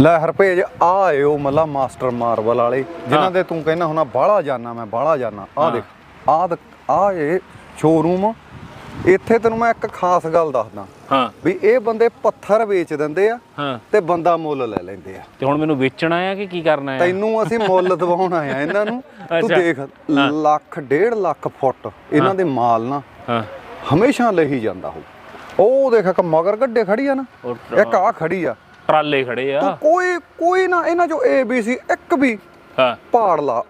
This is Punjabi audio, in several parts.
ਲੈ ਹਰਪੇਜ ਆ ਉਹ ਮੱਲਾ ਮਾਸਟਰ ਮਾਰਬਲ ਵਾਲੇ ਜਿਨ੍ਹਾਂ ਦੇ ਤੂੰ ਕਹਿੰਦਾ ਹੁਣਾ ਬਾਹਲਾ ਜਾਣਾ ਮੈਂ ਬਾਹਲਾ ਜਾਣਾ ਆ। ਦੇਖ ਆ ਆ ਏ ਸ਼ੋਰੂਮ ਇੱਥੇ ਤੈਨੂੰ ਮੈਂ ਇੱਕ ਖਾਸ ਗੱਲ ਦੱਸਦਾ। ਹਾਂ। ਵੀ ਇਹ ਬੰਦੇ ਪੱਥਰ ਵੇਚ ਦਿੰਦੇ ਆ ਤੇ ਬੰਦਾ ਮੁੱਲ ਲੈ ਲੈਂਦੇ ਆ। ਤੇ ਹੁਣ ਮੈਨੂੰ ਵੇਚਣਾ ਆ ਕਿ ਕੀ ਕਰਨਾ ਆ? ਤੈਨੂੰ ਅਸੀਂ ਮੁੱਲ ਦਵਾਉਣ ਆਏ ਆ ਇਹਨਾਂ ਨੂੰ। ਤੂੰ। ਦੇਖ ਲੱਖ ਡੇਢ ਲੱਖ ਫੁੱਟ ਇਹਨਾਂ ਦੇ ਮਾਲ ਨਾ ਹਮੇਸ਼ਾ ਲਈ ਜਾਂਦਾ ਹੋ ਉਹ ਦੇਖ ਇੱਕ ਮਗਰ ਗੱਡੇ ਖੜੀ ਆ ਨਾ। ਇੱਕ ਆ ਖੜੀ ਆ। ਟਰਾਲੇ ਖੜੇ ਆ। ਕੋਈ ਕੋਈ ਨਾ ਇਹਨਾਂ ਚੋਂ ਏ ਬੀ ਸੀ ਇੱਕ ਵੀ ਹਾਂ। ਪਾੜ ਲਾ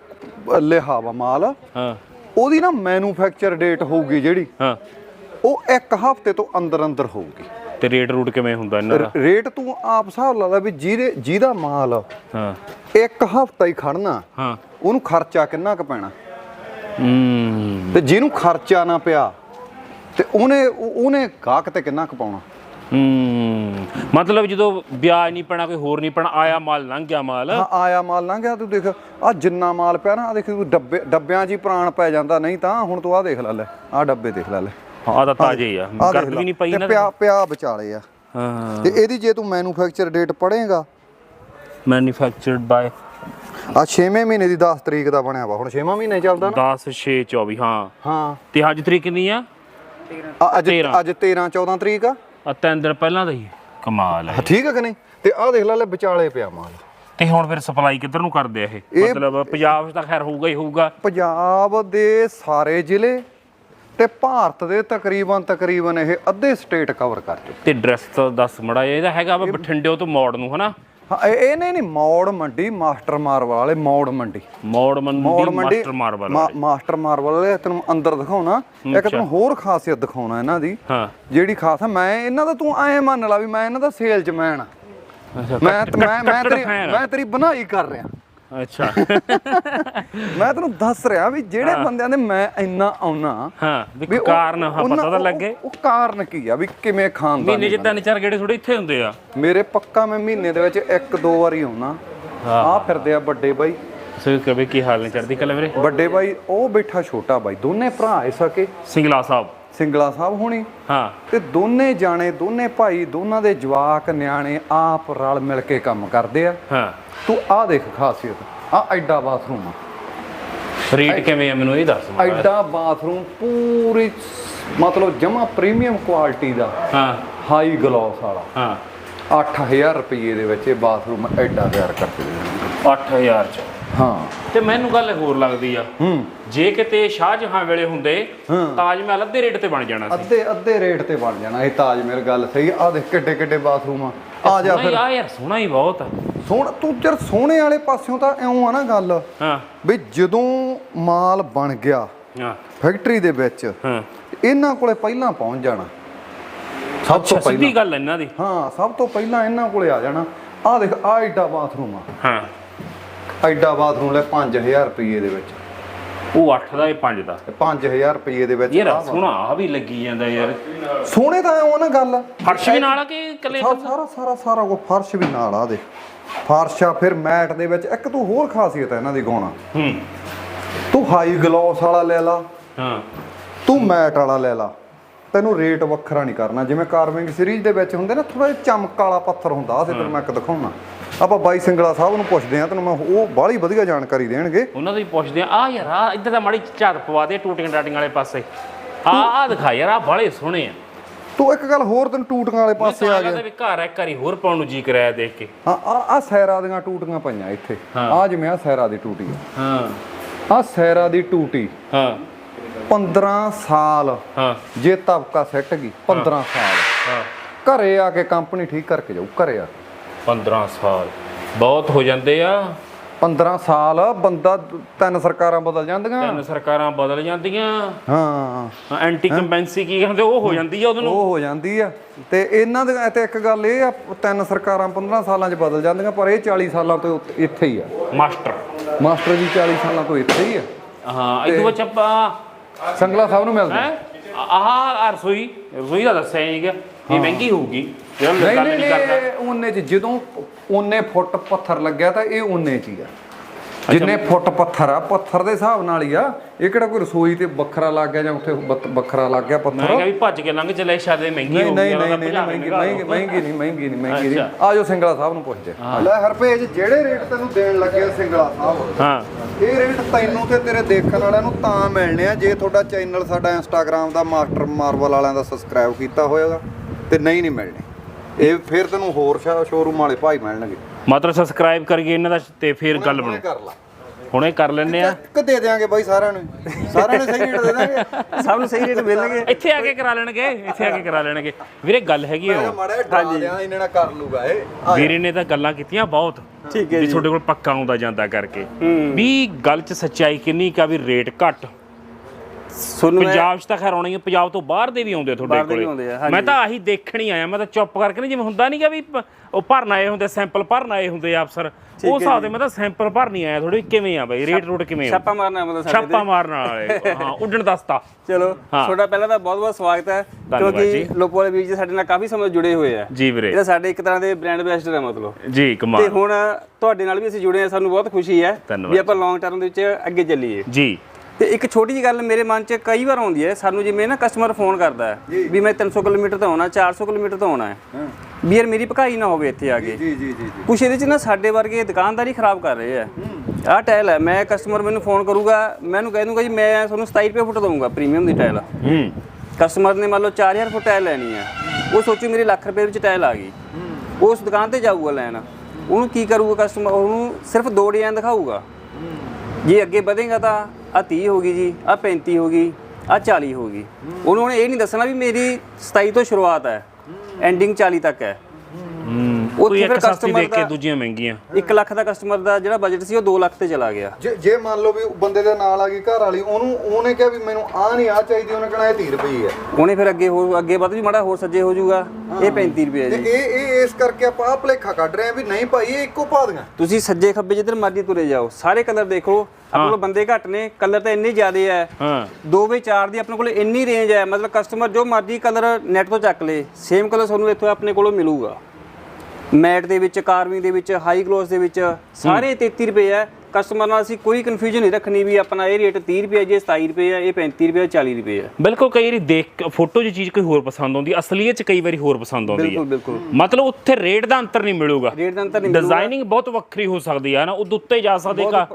ਲਿਹਾ ਵਾ ਮਾਲ ਹਾਂ। ਉਹਦੀ ਨਾ ਮੈਨੂਫੈਕਚਰ ਡੇਟ ਹੋਊਗੀ ਜਿਹੜੀ ਹਾਂ। ਉਹ ਇੱਕ ਹਫ਼ਤੇ ਤੋਂ ਅੰਦਰ ਅੰਦਰ ਹੋਊਗੀ। ਤੇ ਰੇਟ ਰੂਟ ਕਿਵੇਂ ਹੁੰਦਾ ਇਹਨਾਂ ਦਾ? ਰੇਟ ਤੂੰ ਆਪ ਹਿਸਾਬ ਲਾ ਲੈ ਵੀ ਜਿਹਦੇ ਜਿਹਦਾ ਮਾਲ ਹਾਂ। ਇੱਕ ਹਫ਼ਤਾ ਹੀ ਖੜਨਾ ਹਾਂ। ਉਹਨੂੰ ਖਰਚਾ ਕਿੰਨਾ ਕੁ ਪੈਣਾ? ਹੂੰ। ਤੇ ਜਿਹਨੂੰ ਖਰਚਾ ਨਾ ਪਿਆ ਤੇ ਉਹਨੇ ਉਹ- ਉਹਨੇ ਗਾਹਕ ਤੇ ਕਿੰਨਾ ਕੁ ਪਾਉਣਾ? ਹੂੰ। ਮਤਲਬ ਜਦੋਂ ਵਿਆਜ ਨਹੀਂ ਪੈਣਾ ਕੋਈ ਹੋਰ ਨਹੀਂ ਪੈਣਾ ਆਇਆ ਮਾਲ ਲੰਘ ਗਿਆ ਮਾਲ। ਹਾਂ ਆਇਆ ਮਾਲ ਲੰਘ ਗਿਆ ਤੂੰ ਦੇਖ ਆ ਜਿੰਨਾ ਮਾਲ ਪਿਆ ਨਾ ਆ ਦੇਖ ਤੂੰ ਡੱਬੇ ਡੱਬਿਆਂ 'ਚ ਹੀ ਪ੍ਰਾਣ ਪੈ ਜਾਂਦਾ ਨਹੀਂ ਤਾਂ ਹੁਣ ਤੂੰ ਆ ਦੇਖ ਲੈ ਲੈ ਆ ਡੱਬੇ ਦੇਖ ਲੈ ਲੈ। ਆ ਤਾਂ ਤਾਜ਼ੇ ਹੀ ਆ ਗਰਦ। ਵੀ ਨਹੀਂ ਪਈ ਨਾ ਪਿਆ ਪਿਆ ਵਿਚਾਲੇ ਆ। ਹਾਂ। ਤੇ ਇਹਦੀ ਜੇ ਤੂੰ ਮੈਨੂਫੈਕਚਰ ਡੇਟ ਪੜ੍ਹੇਗਾ। ਮੈਨੂਫੈਕਚਰਡ ਬਾਈ ਆ 6ਵੇਂ ਮਹੀਨੇ ਦੀ 10 ਤਰੀਕ ਦਾ ਬਣਿਆ ਵਾ ਹੁਣ 6ਵਾਂ ਮਹੀਨੇ ਚੱਲਦਾ ਨਾ। 10 6 24 ਹਾਂ। ਹਾਂ। ਤੇ ਅੱਜ ਤਰੀਕ ਕਿੰਨੀ ਆ? ਅੱਜ 13 ਅੱਜ 13 14 ਤਰੀਕ ਆ। ਆ ਤਿੰਨ ਦਿਨ ਪਹਿਲਾਂ ਦਾ ਹੀ। ਕਮਾਲ ਹੈ ਹਾਂ, ਠੀਕ ਆ ਕਿ ਨਹੀਂ? ਤੇ ਆ ਦੇਖ ਲੈ ਲੈ ਵਿਚਾਲੇ ਪਿਆ ਮਾਲ। ਤੇ ਹੁਣ ਫਿਰ ਸਪਲਾਈ ਕਿੱਧਰ ਨੂੰ ਕਰਦੇ ਆ ਇਹ? ਇਹ- ਮਤਲਬ ਪੰਜਾਬ 'ਚ ਤਾਂ ਖੈਰ ਹੋਊਗਾ ਹੀ ਹੋਊਗਾ। ਪੰਜਾਬ ਦੇ ਸਾਰੇ ਜ਼ਿਲ੍ਹੇ ਤੇ ਭਾਰਤ ਦੇ ਤਕਰੀਬਨ ਤਕਰੀਬਨ ਇਹ ਅੱਧੇ ਸਟੇਟ ਕਵਰ ਕਰ ਚੁੱਕੇ। ਤੇ ਐਡਰੈਸ ਤਾਂ ਦੱਸ ਮੜਾ ਇਹਦਾ ਹੈਗਾ ਵਾ ਬਠਿੰਡਿਓ ਤੋਂ ਮੋੜ ਨੂੰ ਹਨਾ? ਹਾਂ ਇਹ ਨਹੀਂ ਨਹੀਂ ਮੌੜ ਮੰਡੀ ਮਾਸਟਰ ਮਾਰਬਲ ਵਾਲੇ ਮੌੜ ਮੰਡੀ। ਮੋੜ ਮੰਡੀ ਮਾਸਟਰ ਮਾਰਬਲ ਮਾ- ਮਾਸਟਰ ਮਾਰਬਲ ਵਾਲੇ ਤੈਨੂੰ ਅੰਦਰ ਦਿਖਾਉਣਾ। ਇੱਕ ਤੈਨੂੰ ਹੋਰ ਖਾਸੀਅਤ ਦਿਖਾਉਣਾ ਇਹਨਾਂ ਦੀ ਹਾਂ। ਜਿਹੜੀ ਖਾਸ ਆ। ਮੈਂ ਇਹਨਾਂ ਦਾ ਤੂੰ ਐ ਮੰਨ ਲਾ ਵੀ ਮੈਂ ਇਹਨਾਂ ਦਾ ਸੇਲਜ਼ਮੈਨ ਆ। ਮੈਂ ਮੈਂ ਮੈਂ ਤੇਰੀ। ਮੈਂ ਤੇਰੀ ਬਣਾਈ ਕਰ ਰਿਹਾ। ਅੱਛਾ। ਮੈਂ ਤੈਨੂੰ ਦੱਸ ਰਿਹਾ ਵੀ ਜਿਹੜੇ ਬੰਦਿਆਂ ਦੇ ਮੈਂ ਇੰਨਾ ਆਉਣਾ ਹਾਂ ਵੀ ਉਹ- ਕਾਰਨ ਹਾਂ ਉਹਨਾਂ- ਪਤਾ ਤਾਂ ਉਹ- ਲੱਗੇ। ਉਹ ਕਾਰਨ ਕੀ ਆ ਵੀ ਕਿਵੇਂ ਖਾਨਦਾਨੀ ਮਹੀਨੇ 'ਚ ਤਿੰਨ ਚਾਰ ਗੇੜੇ ਥੋੜੇ ਇੱਥੇ ਹੁੰਦੇ ਆ। ਮੇਰੇ ਪੱਕਾ ਮੈਂ ਮਹੀਨੇ ਦੇ ਵਿੱਚ ਇੱਕ ਦੋ ਵਾਰੀ ਆਉਣਾ ਹਾਂ। ਆ ਫਿਰਦੇ ਆ ਵੱਡੇ ਬਾਈ। ਸੋ ਕਵੇ ਕੀ ਹਾਲ ਨੇ ਚੜਦੀ ਕਲਾ ਵੀਰੇ। ਵੱਡੇ ਬਾਈ ਉਹ ਬੈਠਾ ਛੋਟਾ ਬਾਈ। ਦੋਨੇ ਭਰਾ ਐ ਸਕੇ ਸਿੰਗਲਾ ਸਾਹਿਬ। ਸਿੰਗਲਾ ਸਾਹਿਬ ਹੋਣੀ। ਹਾਂ। ਤੇ ਦੋਨੇ ਜਾਣੇ ਦੋਨੇ ਭਾਈ ਦੋਨਾਂ ਦੇ ਜਵਾਕ ਨਿਆਣੇ ਆਪ ਰਲ ਮਿਲ ਕੇ ਕੰਮ ਕਰਦੇ ਆ। ਹਾਂ। ਤੂੰ ਆ ਦੇਖ ਖਾਸੀਅਤ ਆ ਐਡਾ ਬਾਥਰੂਮ ਆ। ਰੇਟ ਕਿਵੇਂ ਆ ਮੈਨੂੰ ਇਹ ਦੱਸ। ਐਡਾ ਬਾਥਰੂਮ ਪੂਰੀ ਮਤਲਬ ਜਮਾ ਪ੍ਰੀਮੀਅਮ ਕੁਆਲਿਟੀ ਦਾ। ਹਾਂ। ਹਾਈ ਗਲੋਸ ਵਾਲਾ। ਹਾਂ। 8000 ਰੁਪਏ ਦੇ ਵਿੱਚ ਇਹ ਬਾਥਰੂਮ ਐਡਾ ਤਿਆਰ ਕਰਕੇ ਦੇ ਦਿੰਦੇ 8000 ਚ। ਹਾਂ। ਤੇ ਮੈਨੂੰ ਗੱਲ ਹੋਰ ਲੱਗਦੀ ਆ। ਹੂੰ। ਜੇ ਕਿਤੇ ਸ਼ਾਹਜਹਾਂ ਵੇਲੇ ਹੁੰਦੇ ਤਾਜ ਮਹਿਲ ਅੱਧੇ ਰੇਟ ਤੇ ਬਣ ਜਾਣਾ ਸੀ। ਅੱਧੇ ਅੱਧੇ ਰੇਟ ਤੇ ਬਣ ਜਾਣਾ ਇਹ ਤਾਜ ਮਹਿਲ ਗੱਲ ਸਹੀ ਆ। ਦੇਖ ਕਿੱਡੇ ਕਿੱਡੇ ਬਾਥਰੂਮ ਆ। ਆ ਜਾ ਫਿਰ। ਆ ਯਾਰ ਸੋਹਣਾ ਹੀ ਬਹੁਤ ਆ। ਸੋਹਣਾ ਤੂੰ ਜਰ ਸੋਹਣੇ ਵਾਲੇ ਪਾਸਿਓਂ ਤਾਂ ਇਉਂ ਆ ਨਾ ਗੱਲ। ਹਾਂ। ਵੀ ਜਦੋਂ ਮਾਲ ਬਣ ਗਿਆ ਹਾਂ। ਫੈਕਟਰੀ ਦੇ ਵਿੱਚ ਹਾਂ। ਇਹਨਾਂ ਕੋਲੇ ਪਹਿਲਾਂ ਪਹੁੰਚ ਜਾਣਾ। ਸਭ ਤੋਂ ਪਹਿਲਾਂ ਸਿੱਧੀ ਗੱਲ ਇਹਨਾਂ ਦੀ। ਹਾਂ ਸਭ ਤੋਂ ਪਹਿਲਾਂ ਇਹਨਾਂ ਕੋਲੇ ਆ ਜਾਣਾ। ਆ ਦੇਖ ਆ ਐਡਾ ਬਾਥਰੂਮ ਆ। ਹਾਂ। ਐਡਾ ਬਾਥਰੂਮ ਲੈ 5000 ਰੁਪਏ ਦੇ ਵਿੱਚ। ਉਹ 8 ਦਾ ਇਹ 5 ਦਾ। ਤੇ 5000 ਰੁਪਏ ਦੇ ਵਿੱਚ ਯਾਰ ਸੋਹਣਾ ਆ ਵੀ ਲੱਗੀ ਜਾਂਦਾ ਯਾਰ। ਸੋਹਣੇ ਤਾਂ ਆ ਨਾ ਗੱਲ। ਫਰਸ਼ ਵੀ ਨਾਲ ਆ ਕਿ ਇਕੱਲੇ ਸਾਰਾ ਸਾਰਾ ਸਾਰਾ ਕੋ ਫਰਸ਼ ਵੀ ਨਾਲ ਆ ਦੇ। ਫਰਸ਼ ਆ ਫਿਰ ਮੈਟ ਦੇ ਵਿੱਚ ਇੱਕ ਤੂੰ ਹੋਰ ਖਾਸੀਅਤ ਹੈ ਇਹਨਾਂ ਦੀ ਗਾਉਣਾ। ਹੂੰ। ਤੂੰ ਹਾਈ ਗਲੋਸ ਵਾਲਾ ਲੈ ਲਾ। ਹਾਂ। ਤੂੰ ਮੈਟ ਵਾਲਾ ਲੈ ਲਾ। ਤੈਨੂੰ ਰੇਟ ਵੱਖਰਾ ਨਹੀਂ ਕਰਨਾ। ਜਿਵੇਂ ਕਾਰਵਿੰਗ ਸੀਰੀਜ਼ ਦੇ ਵਿੱਚ ਹੁੰਦੇ ਨਾ ਥੋੜਾ ਜਿਹਾ ਚਮਕ ਵਾਲਾ ਪੱਥਰ ਹੁੰਦਾ ਆ ਤੇ ਤੈਨੂੰ ਮੈਂ ਇੱਕ ਦਿਖਾਉਣਾ। ਆਪਾਂ ਬਾਈ ਸਿੰਗਲਾ ਸਾਹਿਬ ਨੂੰ ਪੁੱਛਦੇ ਆ ਤੈਨੂੰ ਮੈਂ ਉਹ ਬਾਹਲੀ ਵਧੀਆ ਜਾਣਕਾਰੀ ਦੇਣਗੇ। ਉਹਨਾਂ ਤੋਂ ਹੀ ਪੁੱਛਦੇ ਆ ਆ ਯਾਰ ਆ ਇੱਧਰ ਦਾ ਮਾੜੀ ਝਾਤ ਪਵਾ ਦੇ ਟੂਟੀਆਂ ਟਾਟੀਆਂ ਵਾਲੇ ਪਾਸੇ। ਆ ਆ ਦਿਖਾ ਯਾਰ ਆ ਬੜੇ ਸੋਹਣੇ ਆ। ਤੂੰ ਇੱਕ ਗੱਲ ਹੋਰ ਤੈਨੂੰ ਟੂਟੀਆਂ ਵਾਲੇ ਪਾਸੇ ਆ ਗਿਆ। ਵੀ ਘਰ ਇੱਕ ਵਾਰੀ ਹੋਰ ਪਾਉਣ ਨੂੰ ਜੀ ਕਰਾਇਆ ਦੇਖ ਕੇ। ਹਾਂ ਆ ਆ ਸੈਰਾ ਦੀਆਂ ਟੂਟੀਆਂ ਪਈਆਂ ਇੱਥੇ। ਆ ਜਿਵੇਂ ਆ ਸੈਰਾ ਦੀ ਟੂਟੀ ਹਾਂ। ਆ ਸੈਰਾ ਦੀ ਟੂਟੀ ਹਾਂ। 15 ਸਾਲ ਹਾਂ। ਜੇ ਤਬਕਾ ਸੈੱਟ ਗਈ 15 ਸਾਲ। ਹਾਂ। ਘਰੇ ਆ ਕੇ ਕੰਪਨੀ ਠੀਕ ਕਰਕੇ ਜਾਊ ਘਰੇ ਆ 15 ਸਾਲ। ਬਹੁਤ ਹੋ ਜਾਂਦੇ ਆ। 15 ਸਾਲ ਬੰਦਾ ਤਿੰਨ ਸਰਕਾਰਾਂ ਬਦਲ ਜਾਂਦੀਆਂ। ਤਿੰਨ ਸਰਕਾਰਾਂ ਬਦਲ ਜਾਂਦੀਆਂ। ਹਾਂ। ਐਂਟੀ ਕੰਪੈਂਸੀ ਕੀ ਕਹਿੰਦੇ ਉਹ ਹੋ ਜਾਂਦੀ ਆ ਉਹਦੇ ਨੂੰ। ਉਹ ਹੋ ਜਾਂਦੀ ਆ। ਤੇ ਇਹਨਾਂ ਦੇ ਤੇ ਇੱਕ ਗੱਲ ਇਹ ਆ ਤਿੰਨ ਸਰਕਾਰਾਂ 15 ਸਾਲਾਂ 'ਚ ਬਦਲ ਜਾਂਦੀਆਂ ਪਰ ਇਹ 40 ਸਾਲਾਂ ਤੋਂ ਇੱਥੇ ਹੀ ਆ। ਮਾਸਟਰ। ਮਾਸਟਰ ਜੀ 40 ਸਾਲਾਂ ਤੋਂ ਇੱਥੇ ਹੀ ਆ। ਹਾਂ ਇਹ ਤੋਂ ਚੱਪਾ ਸੰਗਲਾ ਸਾਹਿਬ ਨੂੰ ਮਿਲਦੇ ਹੈ? ਆਹ ਰਸੋਈ ਰਸੋਈ ਦਾ ਦੱਸਿਆ ਇਹ ਮਹਿੰਗੀ ਹੋਊਗੀ। ਮੈਂ ਨਹੀਂ ਗੱਲ ਨਹੀਂ ਨਹੀਂ ਕਰਦਾ। ਉਹਨੇ 'ਚ ਜਦੋਂ ਉਹਨੇ ਫੁੱਟ ਪੱਥਰ ਲੱਗਿਆ ਤਾਂ ਇਹ ਉਹਨੇ 'ਚ ਹੀ ਆ। ਜਿੰਨੇ ਫੁੱਟ ਪੱਥਰ ਆ ਪੱਥਰ ਦੇ ਹਿਸਾਬ ਨਾਲ ਹੀ ਆ। ਇਹ ਕਿਹੜਾ ਕੋਈ ਰਸੋਈ ਤੇ ਵੱਖਰਾ ਲੱਗ ਗਿਆ ਜਾਂ ਉੱਥੇ ਬੱਤ- ਵੱਖਰਾ ਲੱਗ ਗਿਆ ਮੈਂ ਪੱਥਰ ਕਿਹਾ ਵੀ ਭੱਜ ਕੇ ਲੰਘ ਚਲੇ ਸ਼ਾਇਦ ਇਹ ਮਹਿੰਗੀ ਨਹੀਂ ਹੋ ਨਹੀਂ ਗਈ ਨਹੀਂ ਨਹੀਂ ਮਹਿੰਗੀ ਮਹਿੰਗੀ ਮਹਿੰਗੀ ਨਹੀਂ ਮਹਿੰਗੀ ਨਹੀਂ ਮਹਿੰਗੀ ਨਹੀਂ। ਆਜੋ ਸਿੰਗਲਾ ਸਾਹਿਬ ਨੂੰ ਪੁੱਛਦੇ ਲੈ ਹਰਪੇਜ ਜਿਹੜੇ ਰੇਟ ਤੈਨੂੰ ਦੇਣ ਲੱਗੇ ਆ ਸਿੰਗਲਾ ਸਾਹਿਬ? ਹਾਂ। ਇਹ ਰੇਟ ਤੈਨੂੰ ਤੇ ਤੇਰੇ ਦੇਖਣ ਵਾਲਿਆਂ ਨੂੰ ਤਾਂ ਮਿਲਣੇ ਆ ਜੇ ਤੁਹਾਡਾ ਚੈਨਲ ਸਾਡਾ ਇੰਸਟਾਗ੍ਰam ਦਾ ਮਾਸਟਰ ਮਾਰਵਲ ਵਾਲਿਆਂ ਦਾ ਸਬਸਕ੍ਰਾਈਬ ਕੀਤਾ ਹੋਏਗਾ ਤੇ ਨਹੀਂ ਨਹੀਂ ਮਿਲਣੇ। ਇਹ ਫਿਰ ਤੈਨੂੰ ਹੋਰ ਸ਼ੋਰੂਮ ਵਾਲੇ ਭਾਈ ਮਿਲਣਗੇ। ਮਤਲਬ ਸਬਸਕ੍ਰਾਈਬ ਕਰੀਏ ਇਹਨਾਂ ਦਾ ਤੇ ਫੇਰ ਗੱਲ ਬਣੂ। ਕਰ ਲਾ। ਹੁਣੇ ਕਰ ਲੈਣੇ ਆ। ਇੱਕ ਦੇ ਦੇਾਂਗੇ ਬਾਈ ਸਾਰਿਆਂ ਨੂੰ। ਸਾਰਿਆਂ ਨੂੰ ਸਹੀ ਰੇਟ ਦੇ ਦਾਂਗੇ ਸਭ ਨੂੰ ਸਹੀ ਰੇਟ ਮਿਲਣਗੇ। ਇੱਥੇ ਆ ਕੇ ਕਰਾ ਲੈਣਗੇ ਇੱਥੇ ਆ ਕੇ ਕਰਾ ਲੈਣਗੇ। ਵੀਰੇ ਗੱਲ ਹੈਗੀ ਉਹ। ਮਾੜਾ ਜਿਹਾ ਡਰਾ ਦਿਆਂ ਇਹਨਾਂ ਨਾਲ ਕਰ ਲੂਗਾ ਇਹ। ਵੀਰੇ ਨੇ ਤਾਂ ਗੱਲਾਂ ਕੀਤੀਆਂ ਬਹੁਤ ਠੀਕ ਹੈ ਵੀ ਜੀ। ਤੁਹਾਡੇ ਕੋਲ ਪੱਕਾ ਆਉਂਦਾ ਜਾਂਦਾ ਕਰਕੇ। ਵੀ ਗੱਲ 'ਚ ਸੱਚਾਈ ਕਿੰਨੀ ਕਾ ਵੀ ਰੇਟ ਘੱਟ। ਮੈਂ ਪੰਜਾਬ 'ਚ ਤਾਂ ਖੈਰ ਆਉਣਾ ਹੀ ਪੰਜਾਬ ਤੋਂ ਬਾਹਰ ਦੇ ਵੀ ਆਉਂਦੇ ਤੁਹਾਡੇ ਕੋਲੇ। ਮੈਂ ਤਾਂ ਆਹੀ ਦੇਖਣ ਹੀ ਆਇਆ ਮੈਂ ਤਾਂ ਚੁੱਪ ਕਰਕੇ ਨਾ ਜਿਵੇਂ ਹੁੰਦਾ ਨਹੀਂਗਾ ਵੀ ਉਹ ਭਰਨ ਆਏ ਹੁੰਦੇ ਸੈਂਪਲ ਭਰਨ ਆਏ ਹੁੰਦੇ ਆ ਅਫਸਰ ਉਹ ਹਿਸਾਬ ਦੇ ਮੈਂ ਤਾਂ ਸੈਂਪਲ ਭਰਨ ਹੀ ਆਇਆ ਥੋੜੀ ਕਿਵੇਂ ਆ ਬਈ ਰੇਟ ਰੂਟ ਕਿਵੇਂ ਛਾਪਾ ਮਾਰਨਾ ਮਤਲਬ ਸਾਡੇ ਛਾਪਾ ਤੇ। ਮਾਰਨ ਵਾਲੇ ਹਾਂ ਉੱਡਣ ਦਸਤਾ ਚਲੋ। ਤੁਹਾਡਾ ਪਹਿਲਾਂ ਤਾਂ ਬਹੁਤ ਬਹੁਤ ਸਵਾਗਤ ਹੈ ਕਿਉਂਕਿ ਵਾਲੇ ਵੀਰ ਜੀ ਸਾਡੇ ਨਾਲ ਕਾਫੀ ਸਮੇਂ ਤੋਂ ਜੁੜੇ ਹੋਏ ਆ। ਜੀ ਵੀਰੇ। ਇਹ ਤਾਂ ਸਾਡੇ ਇੱਕ ਤਰ੍ਹਾਂ ਦੇ ਬ੍ਰਾਂਡ ਐਂਬੈਸਡਰ ਹੈ ਮਤਲਬ। ਜੀ ਤੇ ਕਮਾਲ ਹੁਣ ਤੁਹਾਡੇ ਨਾਲ ਵੀ ਅਸੀਂ ਜੁੜੇ ਆ ਸਾਨੂੰ ਬਹੁਤ ਖੁਸ਼ੀ ਹੈ ਵੀ ਆਪਾਂ ਲੌਂਗ ਟਰਮ ਦੇ ਵਿੱਚ ਅੱਗੇ ਚੱਲੀਏ। ਜੀ। ਤੇ ਇੱਕ ਛੋਟੀ ਜਿਹੀ ਗੱਲ ਮੇਰੇ ਮਨ 'ਚ ਕਈ ਵਾਰ ਆਉਂਦੀ ਹੈ ਸਾਨੂੰ ਜਿਵੇਂ ਨਾ ਕਸਟਮਰ ਫੋਨ ਕਰਦਾ ਹੈ ਵੀ ਮੈਂ 300 ਕਿਲੋਮੀਟਰ ਤੋਂ ਆਉਣਾ 400 ਕਿਲੋਮੀਟਰ ਤੋਂ ਆਉਣਾ ਹੈ। ਵੀ ਯਾਰ ਮੇਰੀ ਭਕਾਈ ਨਾ ਹੋਵੇ ਇੱਥੇ ਆ ਕੇ। ਜੀ ਜੀ ਜੀ ਜੀ। ਕੁਛ ਇਹਦੇ 'ਚ ਨਾ ਸਾਡੇ ਵਰਗੇ ਦੁਕਾਨਦਾਰੀ ਖਰਾਬ ਕਰ ਰਹੇ ਆ ਆਹ ਟਾਇਲ ਹੈ ਮੈਂ ਕਸਟਮਰ ਮੈਨੂੰ ਫੋਨ ਕਰੂਗਾ ਮੈਂ ਉਹਨੂੰ ਕਹਿ ਦੂੰਗਾ ਜੀ ਮੈਂ ਤੁਹਾਨੂੰ 27 ਰੁਪਏ ਫੁੱਟ ਦਊਂਗਾ ਪ੍ਰੀਮੀਅਮ ਦੀ ਟਾਇਲ ਹੂੰ। ਕਸਟਮਰ ਨੇ ਮੰਨ ਲਓ 4000 ਫੁੱਟ ਟਾਇਲ ਲੈਣੀ ਹੈ। ਉਹ ਸੋਚੂ ਮੇਰੀ ਲੱਖ ਰੁਪਏ ਵਿੱਚ ਟਾਇਲ ਆ ਗਈ। ਉਸ ਦੁਕਾਨ ਤੇ ਜਾਊਗਾ ਲੈਣ। ਉਹਨੂੰ ਕੀ ਕਰੂਗਾ ਕਸਟਮਰ ਉਹਨੂੰ ਸਿਰਫ ਦੋ ਡਿਜ਼ਾਈਨ ਦਿਖਾਊਗਾ। ਜੇ ਅੱਗੇ ਵਧੇਗਾ ਤਾਂ ਆ 30 ਹੋ ਗਈ ਜੀ ਆ 35 ਹੋ ਗਈ ਆ 40 ਹੋ ਗਈ। ਉਹਨੂੰ ਇਹ ਨਹੀਂ ਦੱਸਣਾ ਵੀ ਮੇਰੀ 27 ਤੋਂ ਸ਼ੁਰੂਆਤ ਹੈ। ਐਂਡਿੰਗ 40 ਤੱਕ ਹੂੰ। ਉੱਥੇ ਫਿਰ ਸਸਤੀ customer ਦੇਖ ਕੇ ਦਾ- ਦੂਜੀਆਂ ਮਹਿੰਗੀਆਂ। 1 ਲੱਖ ਦਾ ਕਸਟਮਰ ਦਾ ਜਿਹੜਾ ਬਜਟ ਸੀ ਉਹ 2 ਲੱਖ ਤੇ ਚਲਾ ਗਿਆ। ਜੇ ਜੇ ਮੰਨ ਲਓ ਵੀ ਉਹ ਬੰਦੇ ਦੇ ਨਾਲ ਆ ਗਈ ਘਰ ਵਾਲੀ ਉਹਨੂੰ ਉਹਨੇ ਕਿਹਾ ਵੀ ਮੈਨੂੰ ਆ ਨਹੀਂ ਆ ਚਾਹੀਦੀ ਉਹਨੇ ਕਹਣਾ ਇਹ 30 ਰੁਪਏ ਹੈ ਉਹਨੇ ਫਿਰ ਅੱਗੇ ਹੋਰ ਅੱਗੇ ਵੱਧ ਵੀ ਮਾੜਾ ਹੋਰ ਸੱਜੇ ਹੋ ਜਾਊਗਾ। ਇਹ 35 ਰੁਪਏ ਹੈ ਤੇ ਜੀ। ਇਹ ਇਹ ਇਸ ਕਰਕੇ ਆਪਾਂ ਆ ਭਲੇਖਾ ਕੱਢ ਰਹੇ ਆ ਵੀ ਨਹੀਂ ਭਾਈ ਇਹ ਇੱਕੋ ਪਾ ਦੀਆਂ। ਤੁਸੀਂ ਸੱਜੇ ਖੱਬੇ ਜਿੱਧਰ ਮਰਜ਼ੀ ਤੁਰੇ ਜਾਓ ਸਾਰੇ ਕਲਰ ਦੇਖੋ ਆਪਣੇ ਕੋਲ ਬੰਦੇ ਘੱਟ ਨੇ ਕਲਰ ਤਾਂ ਇੰਨੇ ਜ਼ਿਆਦੇ ਹੈ। ਹਾਂ। 2 ਵੇ 4 ਦੀ ਆਪਣੇ ਕੋਲ ਇੰਨੀ ਰੇਂਜ ਹੈ ਮਤਲਬ ਕਸਟਮਰ ਜੋ ਮਰਜ਼ੀ ਕਲਰ ਨੈਟ ਤੋਂ ਚੱਕ ਲੇ ਸੇਮ ਕਲਰ ਤੁਹਾਨੂੰ ਇੱਥੋਂ ਆਪਣੇ ਕੋਲੋਂ ਮਿਲੂਗਾ। ਮੈਟ ਦੇ ਵਿੱਚ ਕਾਰਵਿੰਗ ਦੇ ਵਿੱਚ ਹਾਈ ਗਲੋਸ ਦੇ ਵਿੱਚ ਸਾਰੇ 33 ਰੁਪਏ ਹੈ ਕਸਟਮਰ ਨਾਲ ਅਸੀਂ ਕੋਈ ਕਨਫਿਊਜ਼ਨ ਨਹੀਂ ਰੱਖਣੀ ਵੀ ਆਪਣਾ ਇਹ ਰੇਟ 30 ਰੁਪਏ ਜੇ 27 ਰੁਪਏ ਹੈ ਇਹ 35 ਰੁਪਏ 40 ਰੁਪਏ ਹੈ ਬਿਲਕੁਲ ਕਈ ਵਾਰੀ ਦੇਖ ਫੋਟੋ 'ਚ ਚੀਜ਼ ਕੋਈ ਹੋਰ ਪਸੰਦ ਆਉਂਦੀ ਅਸਲੀਅਤ 'ਚ ਕਈ ਵਾਰੀ ਹੋਰ ਪਸੰਦ ਆਉਂਦੀ ਬਿਲਕੁਲ ਹੈ ਬਿਲਕੁਲ। ਮਤਲਬ ਉੱਥੇ ਰੇਟ ਦਾ ਅੰਤਰ ਨਹੀਂ ਮਿਲੂਗਾ। ਰੇਟ ਦਾ ਅੰਤਰ ਨਹੀਂ ਮਿਲੂਗਾ। ਡਿਜ਼ਾਈਨਿੰਗ ਬਹੁਤ ਵੱਖਰੀ ਹੋ ਸਕਦੀ ਹੈ ਨਾ ਉਹਦੇ ਉੱਤੇ ਜਾ ਸਕਦੇ ਕਾ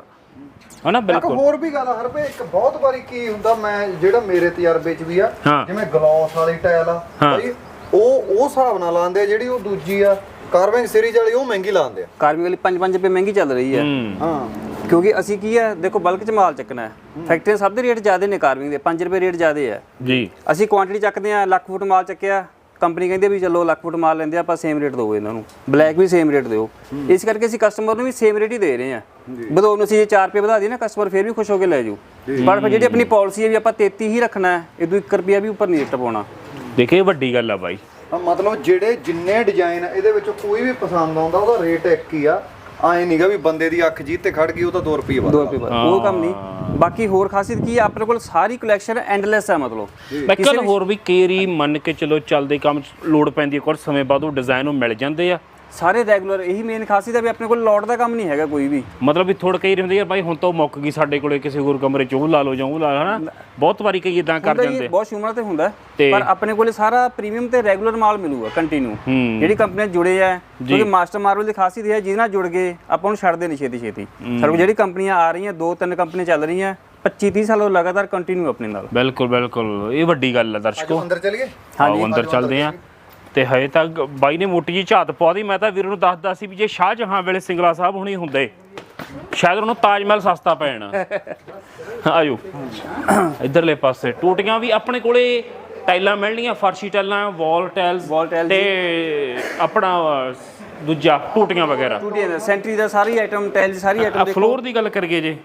ਹਨਾ? ਇੱਕ ਬਿਲਕੁਲ। ਹੋਰ ਵੀ ਗੱਲ ਆ ਹਰ ਇੱਕ ਬਹੁਤ ਵਾਰੀ ਕੀ ਹੁੰਦਾ ਮੈਂ ਜਿਹੜਾ ਮੇਰੇ ਤਜਰਬੇ 'ਚ ਵੀ ਆ। ਜਿਵੇਂ ਗਲਾਸ ਵਾਲੀ ਟਾਇਲ ਆ। ਭਾਈ ਉਹ ਉਹ ਹਿਸਾਬ ਨਾਲ ਲਾਉਂਦੇ ਆ ਜਿਹੜੀ ਉਹ ਦੂਜੀ ਆ ਕਾਰਵਿੰਗ ਸੀਰੀਜ਼ ਵਾਲੀ ਉਹ ਮਹਿੰਗੀ ਲਾਉਂਦੇ ਆ। ਕਾਰਵਿੰਗ ਵਾਲੀ 5-5 ਰੁਪਏ ਮਹਿੰਗੀ ਚੱਲ ਰਹੀ ਹੈ। ਹੂੰ। ਕਿਉਂਕਿ ਅਸੀਂ ਕੀ ਹੈ ਦੇਖੋ ਬਲਕ ਚ ਮਾਲ ਚੱਕਣਾ ਹੈ। ਫੈਕਟਰੀ ਸਭ ਦੇ ਰੇਟ ਜ਼ਿਆਦੇ ਨੇ ਕਾਰਵਿੰਗ ਦੇ 5 ਰੁਪਏ ਰੇਟ ਜ਼ਿਆਦੇ ਹੈ। ਜੀ। ਅਸੀਂ ਕੁਆਂਟੀਟੀ ਚੱਕਦੇ ਆ ਲੱਖ ਫੁੱਟ ਮਾਲ ਚੱਕਿਆ ਕੰਪਨੀ ਕਹਿੰਦੀ ਆ ਵੀ ਚਲੋ ਲੱਖ ਫੁੱਟ ਮਾਲ ਲੈਂਦੇ ਆ ਆਪਾਂ ਸੇਮ ਰੇਟ ਦਿਓ ਇਹਨਾਂ ਨੂੰ। ਬਲੈਕ ਵੀ ਸੇਮ ਰੇਟ ਦਿਓ। ਇਸ ਕਰਕੇ ਅਸੀਂ ਕਸਟਮਰ ਨੂੰ ਵੀ ਸੇਮ ਰੇਟ ਹੀ ਦੇ ਰਹੇ ਆ ਵਧਾਉਣ ਨੂੰ ਅਸੀਂ ਜੇ 4 ਰੁਪਏ ਵਧਾ ਦਈਏ ਨਾ ਕਸਟਮਰ ਫਿਰ ਵੀ ਖੁਸ਼ ਹੋ ਕੇ ਲੈ ਜਾਊ। ਪਰ ਫਿਰ ਜਿਹੜੀ ਆਪਣੀ ਪਾਲਿਸੀ ਹੈ ਵੀ ਆਪਾਂ 33 ਹੀ ਰੱਖਣਾ ਹੈ ਇਹ ਤੋਂ 1 ਰੁਪਿਆ ਵੀ ਉੱਪਰ ਨਹੀਂ ਰੇਟ ਪਾਉਣਾ। ਦੇਖੇ ਵੱਡੀ ਗੱਲ ਆ ਬਾਈ। ਮਤਲਬ ਜਿਹੜੇ ਜਿੰਨੇ ਡਿਜ਼ਾਈਨ ਇਹਦੇ ਵਿੱਚੋਂ ਕੋਈ ਵੀ ਪਸੰਦ ਆਉਂਦਾ ਉਹਦਾ ਰੇਟ ਇੱਕ ਹੀ ਆ। ਐ ਨਹੀਂਗਾ ਵੀ ਬੰਦੇ ਦੀ ਅੱਖ ਜੀਤ ਤੇ ਖੜ ਗਈ ਉਹ ਤਾਂ 2 ਰੁਪਏ 2 ਵੱਧ ਰੁਪਏ ਬਾਅਦ ਉਹ ਕੰਮ ਨਹੀਂ ਬਾਕੀ ਹੋਰ ਖਾਸੀਅਤ ਕੀ ਹੈ ਆਪਣੇ ਕੋਲ ਸਾਰੀ ਕਲੈਕਸ਼ਨ ਐਂਡਲੈਸ ਹੈ ਮਤਲਬ। ਮੈਂ ਕੱਲ ਹੋਰ ਵੀ ਕੇਰੀ ਮੰਨ ਕੇ ਚਲੋ ਚੱਲਦੇ ਕੰਮ ਲੋੜ ਪੈਂਦੀ ਹੈ ਕੁਝ ਸਮੇਂ ਬਾਅਦ ਉਹ ਡਿਜ਼ਾਈਨ ਉਹ ਮਿਲ ਜਾਂਦੇ ਆ। ਸਾਰੇ ਰੈਗੂਲਰ ਇਹੀ ਮੇਨ ਖਾਸੀਅਤ ਹੈ ਵੀ ਆਪਣੇ ਕੋਲ ਲੋਟ ਦਾ ਕੰਮ ਨਹੀਂ ਹੈਗਾ ਕੋਈ ਵੀ। ਮਤਲਬ ਵੀ ਥੋੜਾ ਕਈ ਹੁੰਦੇ ਯਾਰ ਬਾਈ ਹੁਣ ਤਾਂ ਉਹ ਮੁੱਕ ਗਈ ਸਾਡੇ ਕੋਲੇ ਕਿਸੇ ਹੋਰ ਕਮਰੇ 'ਚ ਉਹ ਲਾ ਲਓ ਜਾਂ ਉਹ ਲਾ ਲਓ ਹਨਾ? ਬਹੁਤ ਵਾਰੀ ਕਈ ਇਦਾਂ ਕਰ ਹੁੰਦਾ ਜਾਂਦੇ। ਬਹੁਤ ਸ਼ੂਮਰ ਤੇ ਹੁੰਦਾ। ਹੈ। ਤੇ- ਪਰ ਆਪਣੇ ਕੋਲੇ ਸਾਰਾ ਪ੍ਰੀਮੀਅਮ ਤੇ ਰੈਗੂਲਰ ਮਾਲ ਮਿਲੂਗਾ ਕੰਟੀਨਿਊ ਹੂੰ। ਜਿਹੜੀ ਕੰਪਨੀਆਂ ਜੁੜੇ ਆ ਕਿਉਂਕਿ ਮਾਸਟਰ ਮਾਰਵਲ ਦੀ ਖਾਸੀਅਤ ਇਹ ਹੈ ਜਿਹਦੇ ਨਾਲ ਜੁੜ ਗਏ ਆਪਾਂ ਨੂੰ ਛੱਡਦੇ ਨਹੀਂ ਛੇਤੀ ਛੇਤੀ ਸਾਡੇ ਕੋਲ ਜਿਹੜੀ ਕੰਪਨੀਆਂ ਆ ਰਹੀਆਂ ਦੋ ਤਿੰਨ ਕੰਪਨੀਆਂ ਚੱਲ ਰਹੀਆਂ 25 30 ਸਾਲ ਲਗਾਤਾਰ ਕੰਟੀਨਿਊ ਆਪਣੇ ਨਾਲ। ਬਿਲਕੁਲ ਬਿਲਕੁਲ। ਇਹ ਵੱਡੀ ਗੱਲ ਆ ਦਰਸ਼ਕੋ। ਅੰਦਰ ਚਲੀਏ? ਆਓ ਅੰਦਰ ਚੱਲਦੇ ਆ ਤੇ ਹਜੇ ਤੱਕ ਬਾਈ ਨੇ ਮੋਟੀ ਜੀ ਝਾਤ ਪਵਾਦੀ ਮੈਂ ਤਾਂ ਵੀਰ ਨੂੰ ਦੱਸਦਾ ਸੀ ਵੀ ਜੇ ਸ਼ਾਹਜਹਾਂ ਵੇਲੇ ਸਿੰਗਲਾ ਸਾਹਿਬ ਹੁਣੀ ਹੁੰਦੇ ਸ਼ਾਇਦ ਉਹਨੂੰ ਤਾਜ ਮਹਿਲ ਸਸਤਾ ਪੈ ਜਾਣਾ ਆਜੋ। ਇਧਰਲੇ ਪਾਸੇ। ਟੂਟੀਆਂ ਵੀ ਆਪਣੇ ਕੋਲੇ ਟਾਈਲਾਂ ਮਿਲਣੀਆਂ ਫਰਸ਼ੀ ਟਾਈਲਾਂ ਵਾਲ ਟਾਈਲਸ Wall tiles ਤੇ ਆਪਣਾ ਦੂਜਾ ਟੂਟੀਆਂ ਵਗੈਰਾ। ਟੂਟੀਆਂ ਦਾ ਸੈਂਟਰੀ ਦਾ ਸਾਰੀ ਆਈਟਮ ਟਾਈਲ ਸਾਰੀ ਆਈਟਮ ਫਲੋਰ ਦੀ ਗੱਲ ਕਰੀਏ ਜੇ।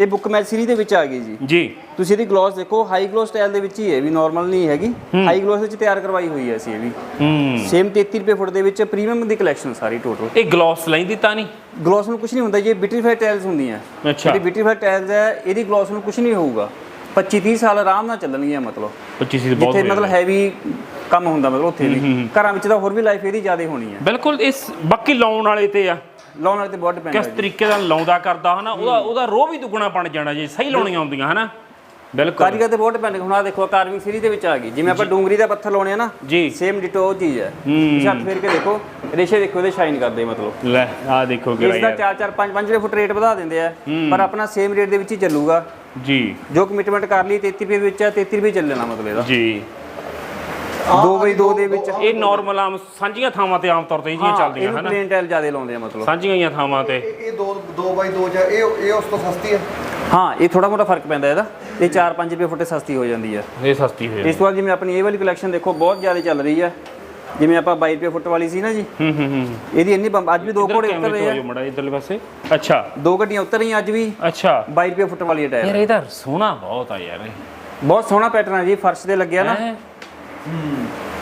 ਇਹ ਬੁੱਕ ਮੈਚ ਸੀਰੀਜ਼ ਦੇ ਵਿੱਚ ਆ ਗਈ ਜੀ। ਜੀ। ਤੁਸੀਂ ਇਹਦੀ ਗਲੋਸ ਦੇਖੋ ਹਾਈ ਗਲੋਸ ਸਟਾਈਲ ਦੇ ਵਿੱਚ ਹੀ ਹੈ ਵੀ ਨਾਰਮਲ ਨਹੀਂ ਹੈਗੀ। ਹਾਈ ਗਲੋਸ ਵਿੱਚ ਤਿਆਰ ਕਰਵਾਈ ਹੋਈ ਹੈ ਅਸੀਂ ਇਹ ਵੀ। ਹੂੰ। ਸੇਮ 33 ਰੁਪਏ ਫੁੱਟ ਦੇ ਵਿੱਚ ਪ੍ਰੀਮੀਅਮ ਦੀ ਕਲੈਕਸ਼ਨ ਸਾਰੀ ਟੋਟਲ ਇਹ ਗਲੋਸ ਲੈਂਦੀ ਤਾਂ ਨਹੀਂ? ਗਲੋਸ ਨੂੰ ਕੁਝ ਨਹੀਂ ਹੁੰਦਾ ਜੀ ਬਿਊਟੀਫਾਈਡ ਟਾਈਲਸ ਹੁੰਦੀਆਂ। ਅੱਛਾ। ਜਿਹੜੀ ਬਿਊਟੀਫਾਈਡ ਟਾਈਲਸ ਹੈ ਇਹਦੀ ਗਲੋਸ ਨੂੰ ਕੁਝ ਨਹੀਂ ਹੋਊਗਾ। 25 30 ਸਾਲ ਆਰਾਮ ਨਾਲ ਚੱਲਣਗੀਆਂ ਮਤਲਬ। 25 ਸੀ ਬਹੁਤ ਜਿੱਥੇ। ਮਤਲਬ ਹੈਵੀ ਕੰਮ ਹੁੰਦਾ ਮਤਲਬ ਉੱਥੇ ਵੀ। ਘਰਾਂ ਵਿੱਚ ਤਾਂ ਹੋਰ ਵੀ ਲਾਈਫ ਇਹਦੀ ਜ਼ਿਆਦਾ ਹੋਣੀ ਹੈ। ਬਿਲਕੁਲ ਇਸ ਬਾਕੀ ਲਾਉਣ ਵਾਲੇ ਤੇ ਆ। ਲਾਉਣ ਵਾਲੇ ਤੇ ਬਹੁਤ ਡਿਪੈਂਡ ਕਿਸ ਤਰੀਕੇ ਨਾਲ ਲਾਉਂਦਾ ਕਰਦਾ ਹਨਾ? ਉਹਦਾ ਉਹਦਾ ਰੋਹ ਵੀ ਦੁੱਗਣਾ ਬਣ ਜਾਣਾ ਜੇ ਸਹੀ ਲਾਉਣੀਆਂ ਆਉਂਦੀਆਂ ਹਨਾ? ਬਿਲਕੁਲ। ਕਾਰੀਗਰ ਤੇ ਬਹੁਤ ਡਿਪੈਂਡ ਹੁਣ ਆ ਦੇਖੋ ਕਾਰਵਿੰਗ ਸੀਰੀਜ਼ ਦੇ ਵਿੱਚ ਆ ਗਈ। ਜਿਵੇਂ ਆਪਾਂ ਡੂੰਗਰੀ ਦਾ ਪੱਥਰ ਲਾਉਣੇ ਆ ਨਾ ਜੀ। ਸੇਮ ਡਿਟੋ ਉਹ ਚੀਜ਼ ਹੈ। ਤੁਸੀਂ ਹੱਥ ਫੇਰ ਕੇ ਦੇਖੋ ਰੇਸ਼ੇ ਦੇਖੋ ਇਹਦੇ ਸ਼ਾਈਨ ਕਰਦੇ ਮਤਲਬ। ਲੈ ਆ ਦੇਖੋ ਇਸ ਦਾ ਯਾਰ। 4 4 5 5 ਫੁੱਟ ਰੇਟ ਵਧਾ ਦਿੰਦੇ ਆ। ਪਰ ਆਪਣਾ ਸੇਮ ਰੇਟ ਦੇ ਵਿੱਚ ਹੀ ਚੱਲੂਗਾ। ਜੀ। ਜੋ ਕਮਿਟਮੈਂਟ ਕਰ ਲਈ 33 ਰੁਪਏ ਵਿੱਚ ਹੈ 33 ਰੁਪਏ ਚੱਲਣਾ ਮਤਲਬ ਇਹਦਾ। ਜੀ। 2 ਬਾਈ 2 ਦੇ ਵਿੱਚ। ਇਹ ਨਾਰਮਲ ਆਮ ਸਾਂਝੀਆਂ ਥਾਵਾਂ ਤੇ ਆਮ ਤੌਰ ਤੇ ਜਿਹੀਆਂ ਚੱਲਦੀਆਂ ਹਨਾ? ਪਲੇਨ ਟਾਈਲ ਜ਼ਿਆਦਾ ਲਾਉਂਦੇ ਆ ਮਤਲਬ। ਸਾਂਝੀਆਂ ਹੀ ਥਾਵਾਂ ਤੇ। ਇਹ 2 2 ਬਾਈ 2 ਜਾਂ ਇਹ ਇਹ ਉਸ ਤੋਂ ਸਸਤੀ ਹੈ ਹਾਂ ਇਹ ਥੋੜਾ ਮੋਟਾ ਫ਼ਰਕ ਪੈਂਦਾ ਇਹਦਾ। ਇਹ 4-5 ਰੁਪਏ ਫੁੱਟ ਸਸਤੀ ਹੋ ਜਾਂਦੀ ਹੈ ਇਹ ਸਸਤੀ ਹੋ ਜਾਂਦੀ। ਇਸ ਤੋਂ ਬਾਅਦ ਜਿਵੇਂ ਆਪਣੀ ਇਹ ਵਾਲੀ ਕਲੈਕਸ਼ਨ ਦੇਖੋ ਬਹੁਤ ਜ਼ਿਆਦਾ ਚੱਲ ਰਹੀ ਹੈ ਜਿਵੇਂ ਆਪਾਂ 22 ਰੁਪਏ ਫੁੱਟ ਵਾਲੀ ਸੀ ਨਾ ਜੀ। ਹੂੰ ਹੂੰ ਹੂੰ। ਇਹਦੀ ਇੰਨੀ ਬੰਬ ਅੱਜ ਵੀ ਦੋ ਘੋੜੇ ਉਤਰ ਰਹੇ ਆ। ਮੜਾ ਇਧਰਲੇ ਪਾਸੇ। ਅੱਛਾ। ਦੋ ਗੱਡੀਆਂ ਉਤਰ ਰਹੀਆਂ ਅੱਜ ਵੀ। ਅੱਛਾ। 22 ਰੁਪਏ ਫੁੱਟ ਵਾਲੀ ਟਾਇਰ ਯਾਰ ਇਹਦਾ ਸੋਹਣਾ ਬਹੁਤ ਆ ਯਾਰ ਬਹੁਤ ਸੋਹਣਾ ਪੈਟਰਨ ਹੈ ਜੀ ਫਰਸ਼ ਤੇ ਲੱਗਿਆ ਨਾ।